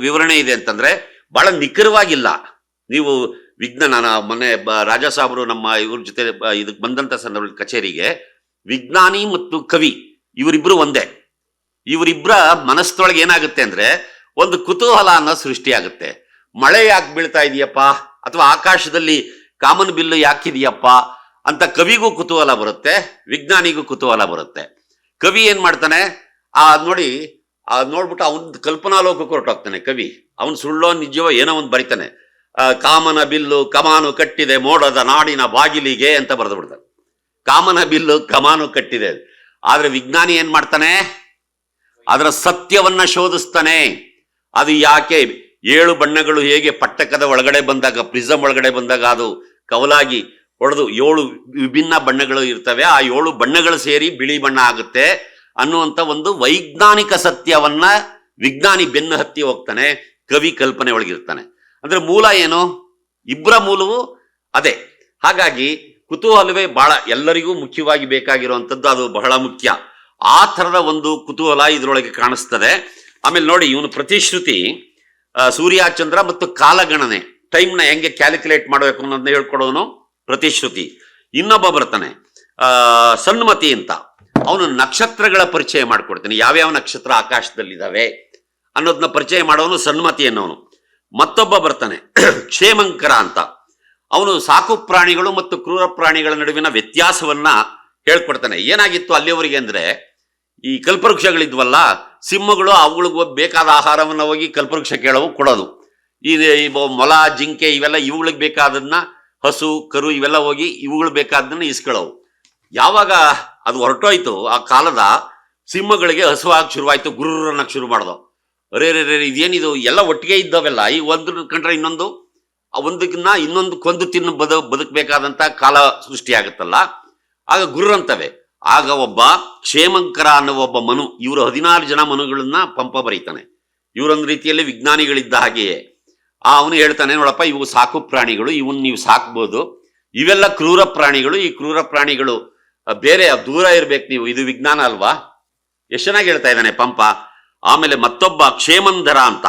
ವಿವರಣೆ ಇದೆ ಅಂತಂದ್ರೆ ಬಹಳ ನಿಖರವಾಗಿಲ್ಲ. ನೀವು ವಿಘ್ನ ನಾನು ಮೊನ್ನೆ ರಾಜಾ ಸಾಬ್ರು ನಮ್ಮ ಇವ್ರ ಜೊತೆ ಇದಕ್ಕೆ ಬಂದಂತ ಸಂದರ್ಭ ಕಚೇರಿಗೆ ವಿಜ್ಞಾನಿ ಮತ್ತು ಕವಿ ಇವರಿಬ್ರು ಒಂದೇ. ಇವರಿಬ್ಬರ ಮನಸ್ಸೊಳಗೆ ಏನಾಗುತ್ತೆ ಅಂದ್ರೆ ಒಂದು ಕುತೂಹಲ ಅನ್ನೋ ಸೃಷ್ಟಿಯಾಗುತ್ತೆ. ಮಳೆ ಯಾಕೆ ಬೀಳ್ತಾ ಇದೆಯಪ್ಪ? ಅಥವಾ ಆಕಾಶದಲ್ಲಿ ಕಾಮನ್ ಬಿಲ್ಲು ಯಾಕಿದೆಯಪ್ಪ ಅಂತ ಕವಿಗೂ ಕುತೂಹಲ ಬರುತ್ತೆ, ವಿಜ್ಞಾನಿಗೂ ಕುತೂಹಲ ಬರುತ್ತೆ. ಕವಿ ಏನ್ ಮಾಡ್ತಾನೆ? ಆ, ನೋಡಿ ಆ ನೋಡ್ಬಿಟ್ಟು ಅವನ್ ಕಲ್ಪನಾ ಲೋಕಕ್ಕೆ ಹೊರಟೋಗ್ತಾನೆ ಕವಿ. ಅವನು ಸುಳ್ಳೋ ನಿಜವೋ ಏನೋ ಒಂದು ಬರಿತಾನೆ. ಕಾಮನ ಬಿಲ್ಲು ಕಮಾನು ಕಟ್ಟಿದೆ ಮೋಡದ ನಾಡಿನ ಬಾಗಿಲಿಗೆ ಅಂತ ಬರೆದು ಬಿಡ್ತಾನೆ. ಕಾಮನ ಬಿಲ್ಲು ಕಮಾನು ಕಟ್ಟಿದೆ. ಆದ್ರೆ ವಿಜ್ಞಾನಿ ಏನ್ ಮಾಡ್ತಾನೆ? ಅದರ ಸತ್ಯವನ್ನ ಶೋಧಿಸ್ತಾನೆ. ಅದು ಯಾಕೆ? ಏಳು ಬಣ್ಣಗಳು ಹೇಗೆ ಪಟ್ಟಕದ ಒಳಗಡೆ ಬಂದಾಗ ಪ್ರಿಸಮ್ ಒಳಗಡೆ ಬಂದಾಗ ಅದು ಕವಲಾಗಿ ಹೊಡೆದು ಏಳು ವಿಭಿನ್ನ ಬಣ್ಣಗಳು ಇರ್ತವೆ. ಆ ಏಳು ಬಣ್ಣಗಳು ಸೇರಿ ಬಿಳಿ ಬಣ್ಣ ಆಗುತ್ತೆ. ಅನ್ನುವಂತ ಒಂದು ವೈಜ್ಞಾನಿಕ ಸತ್ಯವನ್ನ ವಿಜ್ಞಾನಿ ಬೆನ್ನು ಹತ್ತಿ ಹೋಗ್ತಾನೆ, ಕವಿ ಕಲ್ಪನೆ ಒಳಗಿರ್ತಾನೆ. ಅಂದ್ರೆ ಮೂಲ ಏನು? ಇಬ್ಬರ ಮೂಲವು ಅದೇ. ಹಾಗಾಗಿ ಕುತೂಹಲವೇ ಬಹಳ ಎಲ್ಲರಿಗೂ ಮುಖ್ಯವಾಗಿ ಬೇಕಾಗಿರುವಂಥದ್ದು, ಅದು ಬಹಳ ಮುಖ್ಯ. ಆ ಥರದ ಒಂದು ಕುತೂಹಲ ಇದರೊಳಗೆ ಕಾಣಿಸ್ತದೆ. ಆಮೇಲೆ ನೋಡಿ, ಇವನು ಪ್ರತಿಶ್ರುತಿ ಸೂರ್ಯ ಚಂದ್ರ ಮತ್ತು ಕಾಲಗಣನೆ, ಟೈಮ್ನ ಹೆಂಗೆ ಕ್ಯಾಲ್ಕುಲೇಟ್ ಮಾಡಬೇಕು ಅನ್ನೋದನ್ನ ಹೇಳ್ಕೊಡೋನು ಪ್ರತಿಶ್ರುತಿ. ಇನ್ನೊಬ್ಬ ಬರ್ತಾನೆ ಸನ್ಮತಿ ಅಂತ. ಅವನು ನಕ್ಷತ್ರಗಳ ಪರಿಚಯ ಮಾಡ್ಕೊಡ್ತಾನೆ. ಯಾವ್ಯಾವ ನಕ್ಷತ್ರ ಆಕಾಶದಲ್ಲಿದ್ದಾವೆ ಅನ್ನೋದನ್ನ ಪರಿಚಯ ಮಾಡೋನು ಸನ್ಮತಿ ಅನ್ನೋನು ಮತ್ತೊಬ್ಬ ಬರ್ತಾನೆ, ಕ್ಷೇಮಂಕರ ಅಂತ. ಅವನು ಸಾಕು ಪ್ರಾಣಿಗಳು ಮತ್ತು ಕ್ರೂರ ಪ್ರಾಣಿಗಳ ನಡುವಿನ ವ್ಯತ್ಯಾಸವನ್ನ ಹೇಳ್ಕೊಡ್ತಾನೆ. ಏನಾಗಿತ್ತು ಅಲ್ಲಿಯವರಿಗೆ ಅಂದ್ರೆ, ಈ ಕಲ್ಪವೃಕ್ಷಗಳಿದ್ವಲ್ಲ, ಸಿಂಹಗಳು ಅವುಗಳಿಗೆ ಬೇಕಾದ ಆಹಾರವನ್ನ ಹೋಗಿ ಕಲ್ಪವೃಕ್ಷ ಕೇಳವು ಕೊಡೋದು. ಈ ಮೊಲ, ಜಿಂಕೆ ಇವೆಲ್ಲ ಇವುಗಳಿಗೆ ಬೇಕಾದನ್ನ ಹಸು, ಕರು ಇವೆಲ್ಲ ಹೋಗಿ ಇವುಗಳು ಬೇಕಾದನ್ನ ಇಸ್ಕೊಳ್ಳವು ಯಾವಾಗ ಅದು ಹೊರಟೋಯ್ತು, ಆ ಕಾಲದ ಸಿಂಹಗಳಿಗೆ ಹಸುವಾಗಿ ಶುರುವಾಯ್ತು, ಗುರುರನ್ನ ಶುರು ಮಾಡ್ದು ರೇ ರೇ ಇದೇನಿದು? ಎಲ್ಲ ಒಟ್ಟಿಗೆ ಇದ್ದವೆಲ್ಲ. ಈ ಒಂದು ಕಂಡ್ರೆ ಇನ್ನೊಂದು? ಆ ಒಂದಕ್ಕಿನ್ನ ಇನ್ನೊಂದು ಕೊಂದು ತಿನ್ನು ಬದ, ಬದುಕಬೇಕಾದಂತ ಕಾಲ ಸೃಷ್ಟಿಯಾಗುತ್ತಲ್ಲ. ಆಗ ಗುರುರಂತವೆ. ಆಗ ಒಬ್ಬ ಕ್ಷೇಮಂಕರ ಅನ್ನೋ ಒಬ್ಬ ಮನು, ಇವರು ಹದಿನಾರು ಜನ ಮನುಗಳನ್ನ ಪಂಪ ಬರೀತಾನೆ. ಇವರೊಂದು ರೀತಿಯಲ್ಲಿ ವಿಜ್ಞಾನಿಗಳಿದ್ದ ಹಾಗೆಯೇ. ಆ, ಅವನು ಹೇಳ್ತಾನೆ, ನೋಡಪ್ಪ, ಇವು ಸಾಕು ಪ್ರಾಣಿಗಳು, ಇವನ್ ನೀವು ಸಾಕ್ಬೋದು. ಇವೆಲ್ಲ ಕ್ರೂರ ಪ್ರಾಣಿಗಳು. ಈ ಕ್ರೂರ ಪ್ರಾಣಿಗಳು ಬೇರೆ ದೂರ ಇರ್ಬೇಕು ನೀವು. ಇದು ವಿಜ್ಞಾನ ಅಲ್ವಾ? ಎಷ್ಟು ಚೆನ್ನಾಗಿ ಹೇಳ್ತಾ ಇದ್ದಾನೆ ಪಂಪ. ಆಮೇಲೆ ಮತ್ತೊಬ್ಬ ಕ್ಷೇಮಂಧರ ಅಂತ.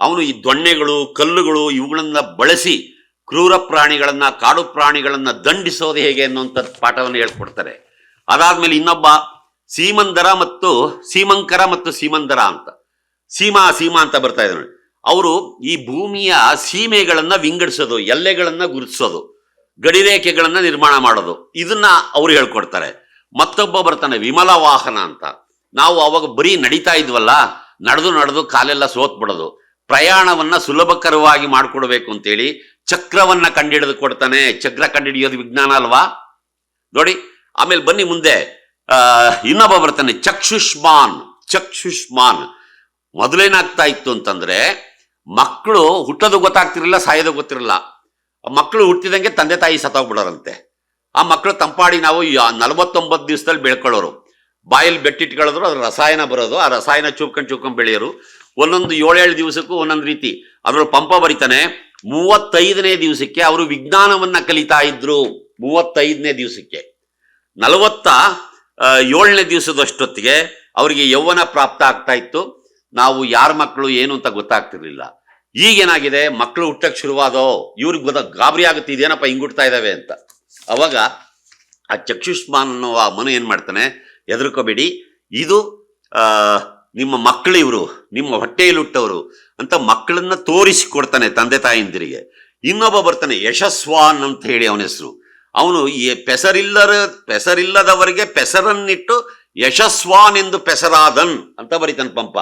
ಅವನು ಈ ದೊಣ್ಣೆಗಳು, ಕಲ್ಲುಗಳು ಇವುಗಳನ್ನ ಬಳಸಿ ಕ್ರೂರ ಪ್ರಾಣಿಗಳನ್ನ, ಕಾಡು ಪ್ರಾಣಿಗಳನ್ನ ದಂಡಿಸೋದು ಹೇಗೆ ಅನ್ನುವಂಥ ಪಾಠವನ್ನು ಹೇಳ್ಕೊಡ್ತಾರೆ. ಅದಾದ್ಮೇಲೆ ಇನ್ನೊಬ್ಬ ಸೀಮಂದರ ಮತ್ತು ಸೀಮಂಕರ ಮತ್ತು ಸೀಮಂದರ ಅಂತ. ಸೀಮಾ ಸೀಮಾ ಅಂತ ಬರ್ತಾ ಇದ್ದಾರೆ ಅವರು ಈ ಭೂಮಿಯ ಸೀಮೆಗಳನ್ನ ವಿಂಗಡಿಸೋದು, ಎಲ್ಲೆಗಳನ್ನ ಗುರುತಿಸೋದು. ಗಡಿರೇಖೆಗಳನ್ನ ನಿರ್ಮಾಣ ಮಾಡೋದು. ಇದನ್ನ ಅವ್ರು ಹೇಳ್ಕೊಡ್ತಾರೆ. ಮತ್ತೊಬ್ಬ ಬರ್ತಾನೆ, ವಿಮಲ ವಾಹನ ಅಂತ. ನಾವು ಅವಾಗ ಬರೀ ನಡೀತಾ ಇದ್ವಲ್ಲ, ನಡೆದು ನಡೆದು ಕಾಲೆಲ್ಲ ಸೋತ್ ಬಿಡೋದು ಪ್ರಯಾಣವನ್ನ ಸುಲಭಕರವಾಗಿ ಮಾಡಿಕೊಡ್ಬೇಕು ಅಂತೇಳಿ ಚಕ್ರವನ್ನ ಕಂಡಿಡಿದು ಕೊಡ್ತಾನೆ. ಚಕ್ರ ಕಂಡಿಡಿಯೋದು ವಿಜ್ಞಾನ ಅಲ್ವಾ? ನೋಡಿ, ಆಮೇಲೆ ಬನ್ನಿ ಮುಂದೆ. ಇನ್ನೊಬ್ಬ ಬರ್ತಾನೆ, ಚಕ್ಷುಷ್ಮಾನ್. ಚಕ್ಷುಷ್ಮಾನ್. ಮೊದಲೇನಾಗ್ತಾ ಇತ್ತು ಅಂತಂದ್ರೆ ಮಕ್ಕಳು ಹುಟ್ಟೋದು ಗೊತ್ತಾಗ್ತಿರಲಿಲ್ಲ, ಸಾಯೋದು ಗೊತ್ತಿರಲಿಲ್ಲ. ಮಕ್ಕಳು ಹುಟ್ಟಿದಂಗೆ ತಂದೆ ತಾಯಿ ಸತ್ತೋಗ್ಬಿಡೋರಂತೆ. ಆ ಮಕ್ಕಳು ತಂಪಾಡಿ ನಾವು ನಲವತ್ತೊಂಬತ್ತು ದಿವಸದಲ್ಲಿ ಬೆಳ್ಕೊಳ್ಳೋರು. ಬಾಯಲ್ಲಿ ಬೆಟ್ಟಿಟ್ಕೊಳ್ಳೋದ್ರು ಅದ್ರ ರಸಾಯನ ಬರೋದು, ಆ ರಸಾಯನ ಚೂಪ್ಕೊಂಡು ಚೂಪ್ಕೊಂಡು ಬೆಳೆಯೋರು. ಒಂದೊಂದು ಏಳೇಳು ದಿವಸಕ್ಕೂ ಒಂದೊಂದು ರೀತಿ. ಅದ್ರಲ್ಲಿ ಪಂಪ ಬರಿತಾನೆ, ಮೂವತ್ತೈದನೇ ದಿವಸಕ್ಕೆ ಅವರು ವಿಜ್ಞಾನವನ್ನ ಕಲಿತಾ ಇದ್ರು. ಮೂವತ್ತೈದನೇ ದಿವಸಕ್ಕೆ. ನಲವತ್ತ ಏಳನೇ ದಿವಸದಷ್ಟೊತ್ತಿಗೆ ಅವರಿಗೆ ಯೌವನ ಪ್ರಾಪ್ತ ಆಗ್ತಾ ಇತ್ತು. ನಾವು ಯಾರ ಮಕ್ಕಳು ಏನು ಅಂತ ಗೊತ್ತಾಗ್ತಿರ್ಲಿಲ್ಲ. ಈಗೇನಾಗಿದೆ? ಮಕ್ಕಳು ಹುಟ್ಟಕ್ಕೆ ಶುರುವಾದೋ? ಇವ್ರಿಗೆ ಗೊತ್ತ ಗಾಬರಿ ಆಗುತ್ತೆ, ಇದೇನಪ್ಪ ಹಿಂಗುಡ್ತಾ ಇದ್ದಾವೆ ಅಂತ. ಅವಾಗ ಆ ಚಕ್ಷುಷ್ಮಾನ್ ಆ ಮನು ಏನು ಮಾಡ್ತಾನೆ? ಹೆದರ್ಕೋಬೇಡಿ. ಇದು ನಿಮ್ಮ ಮಕ್ಕಳು ಇವರು, ನಿಮ್ಮ ಹೊಟ್ಟೆಯಲ್ಲಿ ಹುಟ್ಟವರು ಅಂತ ಮಕ್ಕಳನ್ನ ತೋರಿಸಿ ಕೊಡ್ತಾನೆ ತಂದೆ ತಾಯಿಂದಿರಿಗೆ. ಇನ್ನೊಬ್ಬ ಬರ್ತಾನೆ, ಯಶಸ್ವಾನ್ ಅಂತ ಹೇಳಿ ಅವನ ಹೆಸರು. ಅವನು ಈ ಪೆಸರಿಲ್ಲರ, ಪೆಸರಿಲ್ಲದವರಿಗೆ ಪೆಸರನ್ನಿಟ್ಟು ಯಶಸ್ವಾನ್ ಎಂದು ಪೆಸರಾದನ್ ಅಂತ ಬರೀತಾನೆ ಪಂಪ.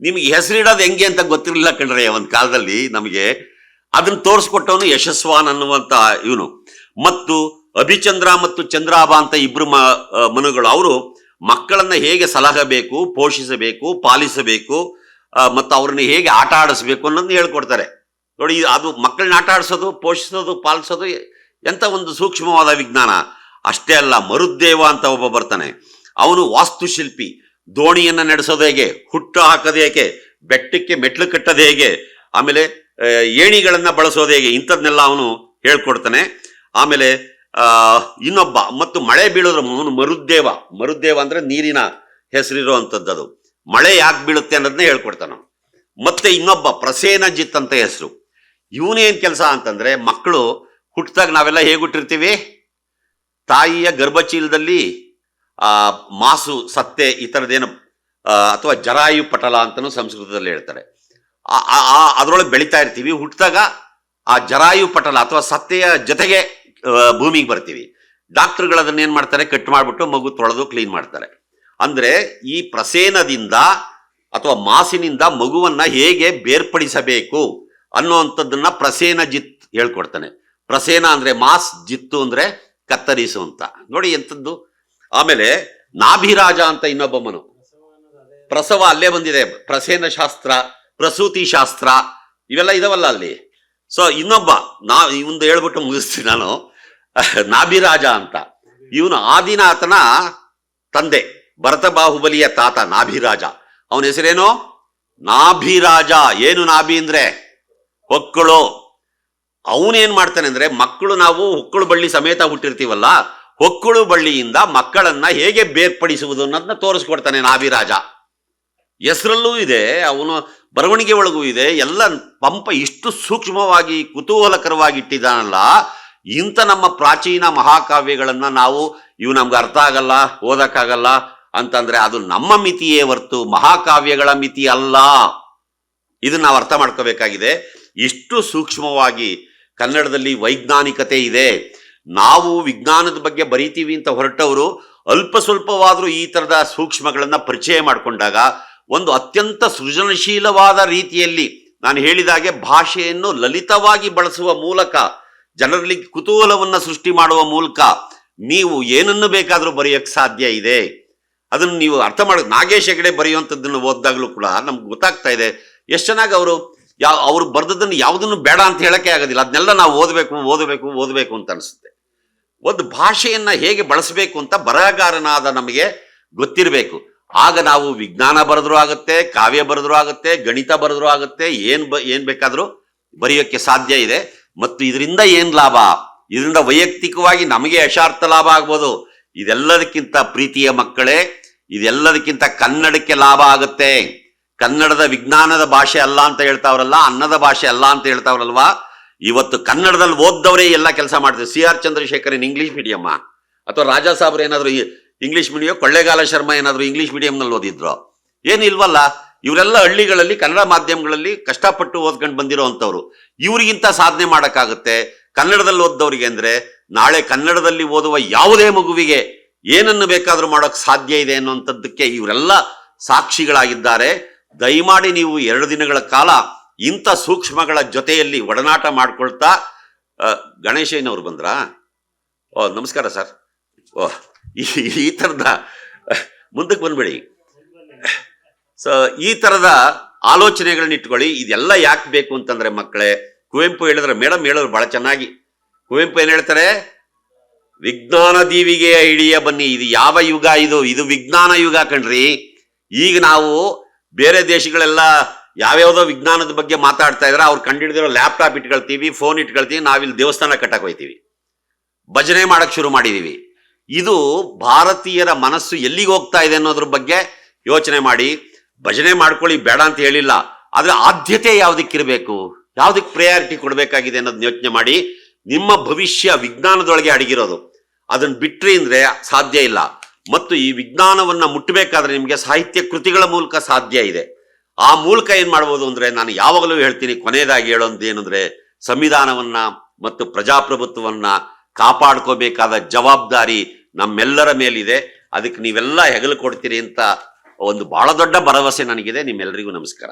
ನಿಮಗೆ ಹೆಸರಿಡೋದು ಹೆಂಗೆ ಅಂತ ಗೊತ್ತಿರಲಿಲ್ಲ ಕಣ್ರೆ, ಒಂದು ಕಾಲದಲ್ಲಿ ನಮಗೆ ಅದನ್ನ ತೋರಿಸ್ಕೊಟ್ಟವನು ಯಶಸ್ವಾನ್ ಅನ್ನುವಂತ ಇವನು. ಮತ್ತು ಅಭಿಚಂದ್ರ ಮತ್ತು ಚಂದ್ರಾಭ ಅಂತ ಇಬ್ರು ಮ ಮನುಗಳು, ಅವರು ಮಕ್ಕಳನ್ನ ಹೇಗೆ ಸಲಹಬೇಕು, ಪೋಷಿಸಬೇಕು, ಪಾಲಿಸಬೇಕು ಮತ್ತು ಅವ್ರನ್ನ ಹೇಗೆ ಆಟ ಆಡಿಸ್ಬೇಕು ಅನ್ನೋದನ್ನ ಹೇಳ್ಕೊಡ್ತಾರೆ. ನೋಡಿ, ಅದು ಮಕ್ಕಳನ್ನ ಆಟ ಆಡಿಸೋದು, ಪೋಷಿಸೋದು, ಪಾಲಿಸೋದು ಎಂಥ ಒಂದು ಸೂಕ್ಷ್ಮವಾದ ವಿಜ್ಞಾನ. ಅಷ್ಟೇ ಅಲ್ಲ ಮರುದ್ದೇವ ಅಂತ ಒಬ್ಬ ಬರ್ತಾನೆ. ಅವನು ವಾಸ್ತುಶಿಲ್ಪಿ. ದೋಣಿಯನ್ನ ನಡೆಸೋದು ಹೇಗೆ? ಹುಟ್ಟು ಹಾಕೋದು ಹೇಗೆ? ಬೆಟ್ಟಕ್ಕೆ ಮೆಟ್ಲು ಕಟ್ಟೋದು ಹೇಗೆ? ಆಮೇಲೆ ಏಣಿಗಳನ್ನು ಬಳಸೋದು ಹೇಗೆ? ಇಂಥದ್ನೆಲ್ಲ ಅವನು ಹೇಳ್ಕೊಡ್ತಾನೆ. ಆಮೇಲೆ ಇನ್ನೊಬ್ಬ, ಮತ್ತು ಮಳೆ ಬೀಳೋದ್ರ ಅವನು ಮರುದ್ದೇವ ಮರುದ್ದೇವ ಅಂದ್ರೆ ನೀರಿನ ಹೆಸರಿರುವಂಥದ್ದು ಅದು. ಮಳೆ ಯಾಕೆ ಬೀಳುತ್ತೆ ಅನ್ನೋದನ್ನ ಹೇಳ್ಕೊಡ್ತಾನ. ಮತ್ತೆ ಇನ್ನೊಬ್ಬ ಪ್ರಸೇನಜಿತ್ ಅಂತ ಹೆಸರು. ಇವನೇನ್ ಕೆಲಸ ಅಂತಂದ್ರೆ, ಮಕ್ಕಳು ಹುಟ್ಟಿದಾಗ ನಾವೆಲ್ಲ ಹೇಗೆ ಹುಟ್ಟಿರ್ತೀವಿ? ತಾಯಿಯ ಗರ್ಭಚೀಲದಲ್ಲಿ ಮಾಸು, ಸತ್ತೆ ಈ ಥರದ್ದೇನು ಅಥವಾ ಜರಾಯು ಪಟಲ ಅಂತಲೂ ಸಂಸ್ಕೃತದಲ್ಲಿ ಹೇಳ್ತಾರೆ. ಆ- ಆ- ಆ, ಅದರೊಳಗೆ ಬೆಳಿತಾ ಇರ್ತೀವಿ. ಹುಟ್ಟಿದಾಗ ಆ ಜರಾಯು ಪಟಲ ಅಥವಾ ಸತ್ತೆಯ ಜೊತೆಗೆ ಭೂಮಿಗೆ ಬರ್ತೀವಿ. ಡಾಕ್ಟರ್ಗಳು ಅದನ್ನ ಏನು ಮಾಡ್ತಾರೆ? ಕಟ್ ಮಾಡಿಬಿಟ್ಟು ಮಗು ತೊಳೆದು ಕ್ಲೀನ್ ಮಾಡ್ತಾರೆ. ಅಂದ್ರೆ ಈ ಪ್ರಸೇನದಿಂದ ಅಥವಾ ಮಾಸಿನಿಂದ ಮಗುವನ್ನ ಹೇಗೆ ಬೇರ್ಪಡಿಸಬೇಕು ಅನ್ನುವಂಥದ್ದನ್ನ ಪ್ರಸೇನ ಜಿತ್ ಹೇಳ್ಕೊಡ್ತಾನೆ. ಪ್ರಸೇನ ಅಂದ್ರೆ ಮಾಸ್, ಜಿತ್ತು ಅಂದ್ರೆ ಕತ್ತರಿಸು ಅಂತ ನೋಡಿ ಎಂಥದ್ದು ಆಮೇಲೆ ನಾಭಿರಾಜ ಅಂತ ಇನ್ನೊಬ್ಬ ಮನು ಪ್ರಸವ ಅಲ್ಲೇ ಬಂದಿದೆ. ಪ್ರಸೇನ ಶಾಸ್ತ್ರ, ಪ್ರಸೂತಿ ಶಾಸ್ತ್ರ, ಇವೆಲ್ಲ ಇದಾವಲ್ಲ ಅಲ್ಲಿ. ಸೊ ಇನ್ನೊಬ್ಬ, ನಾ, ಇವಂದು ಹೇಳ್ಬಿಟ್ಟು ಮುಗಿಸ್ತೀನಿ ನಾನು. ನಾಭಿರಾಜ ಅಂತ. ಇವನು ಆದಿನಾಥನ ತಂದೆ. ಭರತ ಬಾಹುಬಲಿಯ ತಾತ ನಾಭಿರಾಜ. ಅವನ ಹೆಸರೇನು? ನಾಭಿರಾಜ. ಏನು ನಾಭಿ ಅಂದ್ರೆ? ಹೊಕ್ಕಳು. ಅವನೇನ್ ಮಾಡ್ತಾನೆ ಅಂದ್ರೆ, ಮಕ್ಕಳು ನಾವು ಹೊಕ್ಕಳು ಬಳ್ಳಿ ಸಮೇತ ಹುಟ್ಟಿರ್ತೀವಲ್ಲ ಹೊಕ್ಕಳು ಬಳ್ಳಿಯಿಂದ ಮಕ್ಕಳನ್ನ ಹೇಗೆ ಬೇರ್ಪಡಿಸುವುದು ಅನ್ನೋದನ್ನ ತೋರಿಸ್ಕೊಡ್ತಾನೆ ನಾವಿರಾಜ ಹೆಸರಲ್ಲೂ ಇದೆ, ಅವನು ಬರವಣಿಗೆ ಒಳಗೂ ಇದೆ, ಎಲ್ಲ ಪಂಪ ಇಷ್ಟು ಸೂಕ್ಷ್ಮವಾಗಿ ಕುತೂಹಲಕರವಾಗಿ ಇಟ್ಟಿದ್ದಾನಲ್ಲ ಇಂಥ ನಮ್ಮ ಪ್ರಾಚೀನ ಮಹಾಕಾವ್ಯಗಳನ್ನ ನಾವು ಇವು ನಮ್ಗೆ ಅರ್ಥ ಆಗಲ್ಲ, ಓದಕ್ಕಾಗಲ್ಲ ಅಂತಂದ್ರೆ ಅದು ನಮ್ಮ ಮಿತಿಯೇ ಹೊರ್ತು, ಮಹಾಕಾವ್ಯಗಳ ಮಿತಿ ಅಲ್ಲ. ಇದನ್ನ ನಾವು ಅರ್ಥ ಮಾಡ್ಕೋಬೇಕಾಗಿದೆ. ಇಷ್ಟು ಸೂಕ್ಷ್ಮವಾಗಿ ಕನ್ನಡದಲ್ಲಿ ವೈಜ್ಞಾನಿಕತೆ ಇದೆ. ನಾವು ವಿಜ್ಞಾನದ ಬಗ್ಗೆ ಬರೀತೀವಿ ಅಂತ ಹೊರಟವರು ಅಲ್ಪ ಸ್ವಲ್ಪವಾದರೂ ಈ ಥರದ ಸೂಕ್ಷ್ಮಗಳನ್ನು ಪರಿಚಯ ಮಾಡಿಕೊಂಡಾಗ ಒಂದು ಅತ್ಯಂತ ಸೃಜನಶೀಲವಾದ ರೀತಿಯಲ್ಲಿ ನಾನು ಹೇಳಿದಾಗೆ ಭಾಷೆಯನ್ನು ಲಲಿತವಾಗಿ ಬಳಸುವ ಮೂಲಕ, ಜನರಲ್ಲಿ ಕುತೂಹಲವನ್ನ ಸೃಷ್ಟಿ ಮಾಡುವ ಮೂಲಕ ನೀವು ಏನನ್ನು ಬೇಕಾದರೂ ಬರೆಯೋಕ್ಕೆ ಸಾಧ್ಯ ಇದೆ. ಅದನ್ನು ನೀವು ಅರ್ಥ ಮಾಡ, ನಾಗೇಶ್ ಹೆಗಡೆ ಬರೆಯುವಂಥದ್ದನ್ನು ಓದಿದಾಗಲೂ ಕೂಡ ನಮ್ಗೆ ಗೊತ್ತಾಗ್ತಾ ಇದೆ. ಎಷ್ಟು ಚೆನ್ನಾಗಿ ಅವರು, ಯಾವ, ಅವ್ರು ಬರೆದದನ್ನು ಯಾವುದನ್ನು ಬೇಡ ಅಂತ ಹೇಳಕ್ಕೆ ಆಗೋದಿಲ್ಲ. ಅದನ್ನೆಲ್ಲ ನಾವು ಓದಬೇಕು ಓದಬೇಕು ಓದಬೇಕು ಅಂತ ಅನಿಸುತ್ತೆ. ಒಂದು ಭಾಷೆಯನ್ನು ಹೇಗೆ ಬಳಸಬೇಕು ಅಂತ ಬರಹಗಾರನಾದ ನಮಗೆ ಗೊತ್ತಿರಬೇಕು. ಆಗ ನಾವು ವಿಜ್ಞಾನ ಬರೆದ್ರೂ ಆಗುತ್ತೆ, ಕಾವ್ಯ ಬರೆದ್ರೂ ಆಗುತ್ತೆ, ಗಣಿತ ಬರೆದ್ರೂ ಆಗುತ್ತೆ, ಏನ್ ಬ, ಏನ್ ಬೇಕಾದರೂ ಬರೆಯೋಕ್ಕೆ ಸಾಧ್ಯ ಇದೆ. ಮತ್ತು ಇದರಿಂದ ಏನ್ ಲಾಭ? ಇದರಿಂದ ವೈಯಕ್ತಿಕವಾಗಿ ನಮಗೆ ಯಶಾರ್ಥ ಲಾಭ ಆಗ್ಬೋದು. ಇದೆಲ್ಲದಕ್ಕಿಂತ ಪ್ರೀತಿಯ ಮಕ್ಕಳೇ, ಇದೆಲ್ಲದಕ್ಕಿಂತ ಕನ್ನಡಕ್ಕೆ ಲಾಭ ಆಗುತ್ತೆ. ಕನ್ನಡದ ವಿಜ್ಞಾನದ ಭಾಷೆ ಅಲ್ಲ ಅಂತ ಹೇಳ್ತಾವ್ರಲ್ಲ, ಅನ್ನದ ಭಾಷೆ ಅಲ್ಲ ಅಂತ ಹೇಳ್ತಾವ್ರಲ್ವಾ? ಇವತ್ತು ಕನ್ನಡದಲ್ಲಿ ಓದ್ದವರೇ ಎಲ್ಲ ಕೆಲಸ ಮಾಡ್ತಾರೆ C R Chandrashekaran English medium ಅಥವಾ ರಾಜಾ ಸಾಬ್ರು ಏನಾದ್ರು ಇಂಗ್ಲಿಷ್ ಮೀಡಿಯಂ ಕೊಳ್ಳೇಗಾಲ ಶರ್ಮಾ ಏನಾದ್ರು ಇಂಗ್ಲಿಷ್ ಮೀಡಿಯಂನಲ್ಲಿ ಓದಿದ್ರು? ಏನಿಲ್ವಲ್ಲ ಇವರೆಲ್ಲ ಹಳ್ಳಿಗಳಲ್ಲಿ, ಕನ್ನಡ ಮಾಧ್ಯಮಗಳಲ್ಲಿ ಕಷ್ಟಪಟ್ಟು ಓದ್ಕೊಂಡು ಬಂದಿರೋ ಅಂಥವ್ರು. ಇವ್ರಿಗಿಂತ ಸಾಧನೆ ಮಾಡೋಕ್ಕಾಗುತ್ತೆ. ಕನ್ನಡದಲ್ಲಿ ಓದ್ದವ್ರಿಗೆ ಅಂದ್ರೆ ನಾಳೆ ಕನ್ನಡದಲ್ಲಿ ಓದುವ ಯಾವುದೇ ಮಗುವಿಗೆ ಏನನ್ನು ಬೇಕಾದರೂ ಮಾಡೋಕ್ಕೆ ಸಾಧ್ಯ ಇದೆ ಅನ್ನುವಂಥದ್ದಕ್ಕೆ ಇವರೆಲ್ಲ ಸಾಕ್ಷಿಗಳಾಗಿದ್ದಾರೆ. ದಯಮಾಡಿ ನೀವು ಎರಡು ದಿನಗಳ ಕಾಲ ಇಂಥ ಸೂಕ್ಷ್ಮಗಳ ಜೊತೆಯಲ್ಲಿ ಒಡನಾಟ ಮಾಡ್ಕೊಳ್ತಾ ಗಣೇಶನವ್ರು ಬಂದ್ರಾ? ಓ, ನಮಸ್ಕಾರ ಸರ್. ಓ, ಈ ಥರದ, ಮುಂದಕ್ಕೆ ಬಂದ್ಬಿಡಿ. ಸೊ, ಈ ಥರದ ಆಲೋಚನೆಗಳನ್ನ ಇಟ್ಕೊಳ್ಳಿ. ಇದೆಲ್ಲ ಯಾಕೆ ಬೇಕು ಅಂತಂದ್ರೆ ಮಕ್ಕಳೇ, ಕುವೆಂಪು ಹೇಳಿದ್ರೆ, ಮೇಡಮ್, ಹೇಳೋರು ಬಹಳ ಚೆನ್ನಾಗಿ. ಕುವೆಂಪು ಏನು ಹೇಳ್ತಾರೆ? ವಿಜ್ಞಾನ ದೀವಿಗೆ ಇಳಿಯ ಬನ್ನಿ. ಇದು ಯಾವ ಯುಗ ಇದು? ಇದು ವಿಜ್ಞಾನ ಯುಗ ಕಣ್ರಿ. ಈಗ ನಾವು ಬೇರೆ ದೇಶಗಳೆಲ್ಲ ಯಾವ್ಯಾವ್ದೋ ವಿಜ್ಞಾನದ ಬಗ್ಗೆ ಮಾತಾಡ್ತಾ ಇದ್ರೆ, ಅವ್ರು ಕಂಡಿಡಿದಿರೋ ಲ್ಯಾಪ್ಟಾಪ್ ಇಟ್ಕೊಳ್ತೀವಿ, ಫೋನ್ ಇಟ್ಕೊಳ್ತೀವಿ, ನಾವಿಲ್ಲಿ ದೇವಸ್ಥಾನ ಕಟ್ಟಕ್ಕೆ ಹೋಯ್ತೀವಿ. ಭಜನೆ ಮಾಡಕ್ ಶುರು ಮಾಡಿದೀವಿ. ಇದು ಭಾರತೀಯರ ಮನಸ್ಸು ಎಲ್ಲಿಗೆ ಹೋಗ್ತಾ ಇದೆ ಅನ್ನೋದ್ರ ಬಗ್ಗೆ ಯೋಚನೆ ಮಾಡಿ, ಭಜನೆ ಮಾಡ್ಕೊಳ್ಳಿ ಬೇಡ ಅಂತ ಹೇಳಿಲ್ಲ, ಆದ್ರೆ ಆದ್ಯತೆ ಯಾವ್ದಕ್ಕಿರಬೇಕು ಯಾವ್ದಕ್ಕೆ ಪ್ರಯಾರಿಟಿ ಕೊಡಬೇಕಾಗಿದೆ ಅನ್ನೋದನ್ನ ಯೋಚನೆ ಮಾಡಿ, ನಿಮ್ಮ ಭವಿಷ್ಯ ವಿಜ್ಞಾನದೊಳಗೆ ಅಡಗಿರೋದು. ಅದನ್ನ ಬಿಟ್ರಿ ಅಂದ್ರೆ ಸಾಧ್ಯ ಇಲ್ಲ. ಮತ್ತು ಈ ವಿಜ್ಞಾನವನ್ನ ಮುಟ್ಟಬೇಕಾದ್ರೆ ನಿಮಗೆ ಸಾಹಿತ್ಯ ಕೃತಿಗಳ ಮೂಲಕ ಸಾಧ್ಯ ಇದೆ. ಆ ಮೂಲಕ ಏನ್ ಮಾಡ್ಬೋದು ಅಂದ್ರೆ ನಾನು ಯಾವಾಗಲೂ ಹೇಳ್ತೀನಿ, ಕೊನೆಯದಾಗಿ ಹೇಳೋದು ಏನಂದ್ರೆ ಸಂವಿಧಾನವನ್ನ ಮತ್ತು ಪ್ರಜಾಪ್ರಭುತ್ವವನ್ನ ಕಾಪಾಡ್ಕೋಬೇಕಾದ ಜವಾಬ್ದಾರಿ ನಮ್ಮೆಲ್ಲರ ಮೇಲಿದೆ. ಅದಕ್ಕೆ ನೀವೆಲ್ಲ ಹೆಗಲು ಕೊಡ್ತೀರಿ ಅಂತ ಒಂದು ಬಹಳ ದೊಡ್ಡ ಭರವಸೆ ನನಗಿದೆ. ನಿಮ್ಮೆಲ್ಲರಿಗೂ ನಮಸ್ಕಾರ.